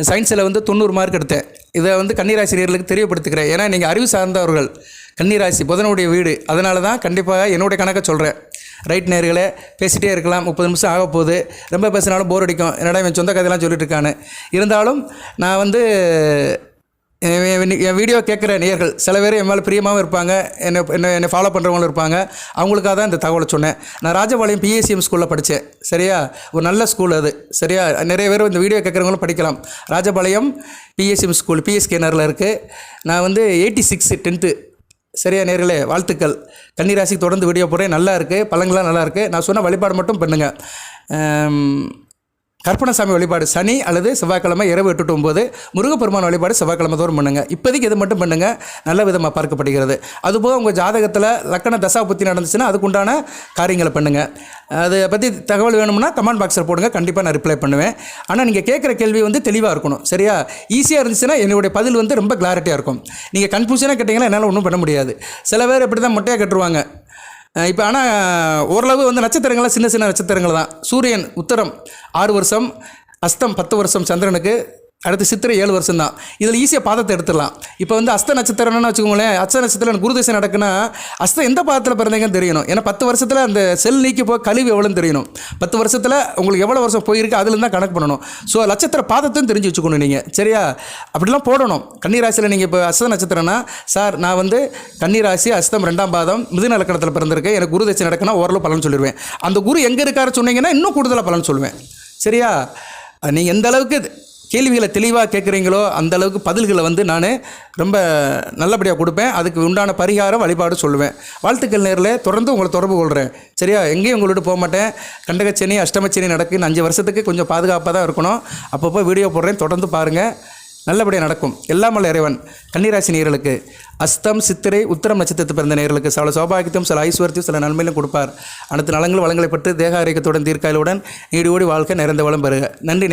சயின்ஸில் வந்து தொண்ணூறு மார்க் எடுத்தேன். இதை வந்து கன்னிராசினியர்களுக்கு தெரியப்படுத்துகிறேன். ஏன்னா நீங்கள் அறிவு சார்ந்தவர்கள். கன்னிராசி புதனுடைய வீடு. அதனால தான் கண்டிப்பாக என்னுடைய கணக்கை சொல்கிறேன் ரைட் நேர்களே பேசிகிட்டே இருக்கலாம். முப்பது நிமிஷம் ஆக போகுது. ரொம்ப பேசினாலும் போர் அடிக்கும். என்னடா இவன் சொந்த கதையெல்லாம் சொல்லிட்டு இருக்கான்னு. இருந்தாலும் நான் வந்து என் வீடியோ கேட்குற நேர்கள் சில பேர் என் மேலே பிரியமாகவும் இருப்பாங்க என்னை என்னை என்னை ஃபாலோ பண்ணுறவங்களும் இருப்பாங்க. அவங்களுக்காக தான் இந்த தகவலை சொன்னேன். நான் ராஜபாளையம் பிஎஸ்சிஎம் ஸ்கூலில் படித்தேன் சரியா? ஒரு நல்ல ஸ்கூல் அது. சரியா? நிறைய பேர் இந்த வீடியோ கேட்குறவங்களும் படிக்கலாம். ராஜபாளையம் பிஎஸ்சிஎம் ஸ்கூல் பிஎஸ்கேனரில் இருக்குது நான் வந்து எயிட்டி சிக்ஸ் டென்த்து சரியா நேர்களே வாழ்த்துக்கள். கன்னிராசிக்கு தொடர்ந்து வீடியோ போடுறேன். நல்லா இருக்குது பழங்கள்லாம் நல்லா இருக்குது நான் சொன்ன வழிபாடு மட்டும் பண்ணுங்கள் கற்பனசாமி வழிபாடு சனி அல்லது செவ்வாய்க்கிழமை இரவு எட்டு to ஒம்பது முருகப்பெருமான் வழிபாடு செவ்வாய்க்கிழமை தோறும் பண்ணுங்கள் இப்போதைக்கு இது மட்டும் பண்ணுங்கள் நல்ல விதமாக பார்க்கப்படுகிறது. அதுபோக உங்கள் ஜாதகத்தில் லக்கண தசா புத்தி நடந்துச்சுன்னா அதுக்குண்டான காரியங்களை பண்ணுங்கள் அதை பற்றி தகவல் வேணும்னா கமெண்ட் பாக்ஸில் போடுங்க. கண்டிப்பாக நான் ரிப்ளை பண்ணுவேன். ஆனால் நீங்கள் கேட்குற கேள்வி வந்து தெளிவாக இருக்கணும். சரியா? ஈஸியாக இருந்துச்சுன்னா என்னுடைய பதில் வந்து ரொம்ப கிளாரிட்டியாக இருக்கும். நீங்கள் கன்ஃபியூஷனாக கேட்டிங்கன்னா என்னால் ஒன்றும் பண்ண முடியாது. சில பேர் இப்படி தான் மொட்டையாக கட்டுருவாங்க இப்போ ஆனால் ஓரளவு வந்து நட்சத்திரங்கள்லாம் சின்ன சின்ன நட்சத்திரங்கள் தான் சூரியன் உத்தரம் ஆறு வருஷம் அஸ்தம் பத்து வருஷம் சந்திரனுக்கு அடுத்து சித்திரை ஏழு வருஷம் தான் இதில் ஈஸியாக பாதத்தை எடுத்துடலாம். இப்போ வந்து அஸ்த நட்சத்திரம்னு வச்சுக்கோங்களேன் அஸ்த நட்சத்திரம் குருதசை நடக்குன்னா அஸ்தம் எந்த பாதத்தில் பிறந்தீங்கன்னு தெரியணும். ஏன்னா பத்து வருஷத்தில் அந்த செல் நீக்கி போய் கழிவு எவ்வளோன்னு தெரியணும். பத்து வருஷத்தில் உங்களுக்கு எவ்வளோ வருஷம் போயிருக்கு அதுலேருந்து தான் கணக்கு பண்ணணும். ஸோ நட்சத்திர பாதத்தையும் தெரிஞ்சு வச்சுக்கணும் நீங்கள் சரியா? அப்படிலாம் போடணும். கன்னிராசியில் நீங்கள் இப்போ அஸ்த நட்சத்திரம்னா சார் நான் வந்து கன்னிராசி அஸ்தம் ரெண்டாம் பாதம் மிதுன இலக்கணத்தில் பிறந்திருக்கேன். எனக்கு குரு தசை நடக்குன்னா ஓரளவு பலன் சொல்லிடுவேன் அந்த குரு எங்கே இருக்காரு சொன்னீங்கன்னா இன்னும் கூடுதலாக பலன் சொல்லுவேன். சரியா? நீங்கள் எந்த அளவுக்கு கேள்விகளை தெளிவாக கேட்குறீங்களோ அந்த அளவுக்கு பதில்களை வந்து நான் ரொம்ப நல்லபடியாக கொடுப்பேன். அதுக்கு உண்டான பரிகாரம் வழிபாடு சொல்லுவேன். வாழ்த்துக்கள் நேரில். தொடர்ந்து உங்களை தொடர்பு கொள்கிறேன் சரியா? எங்கேயும் உங்களோட போக மாட்டேன். கண்டகச்சனி அஷ்டமச்சனி நடக்குது அஞ்சு வருஷத்துக்கு கொஞ்சம் பாதுகாப்பாக தான் இருக்கணும். அப்பப்போ வீடியோ போடுறேன். தொடர்ந்து பாருங்கள் நல்லபடியாக நடக்கும். எல்லாம் வல்ல இறைவன். கன்னிராசி நேர்களுக்கு அஸ்தம் சித்திரை உத்தரம் நட்சத்திரத்தை பிறந்த நேர்களுக்கு சில சௌபாகியத்தையும் சில ஐஸ்வர்யத்தையும் சில நன்மையிலும் கொடுப்பார். அனைத்து நலங்களும் வளங்களை பெற்று தேக ஆரோக்கியத்துடன் தீர்க்காயலுடன் நீடி ஓடி வாழ்க்கை நிறைந்த வளம் பெறுக. நன்றி.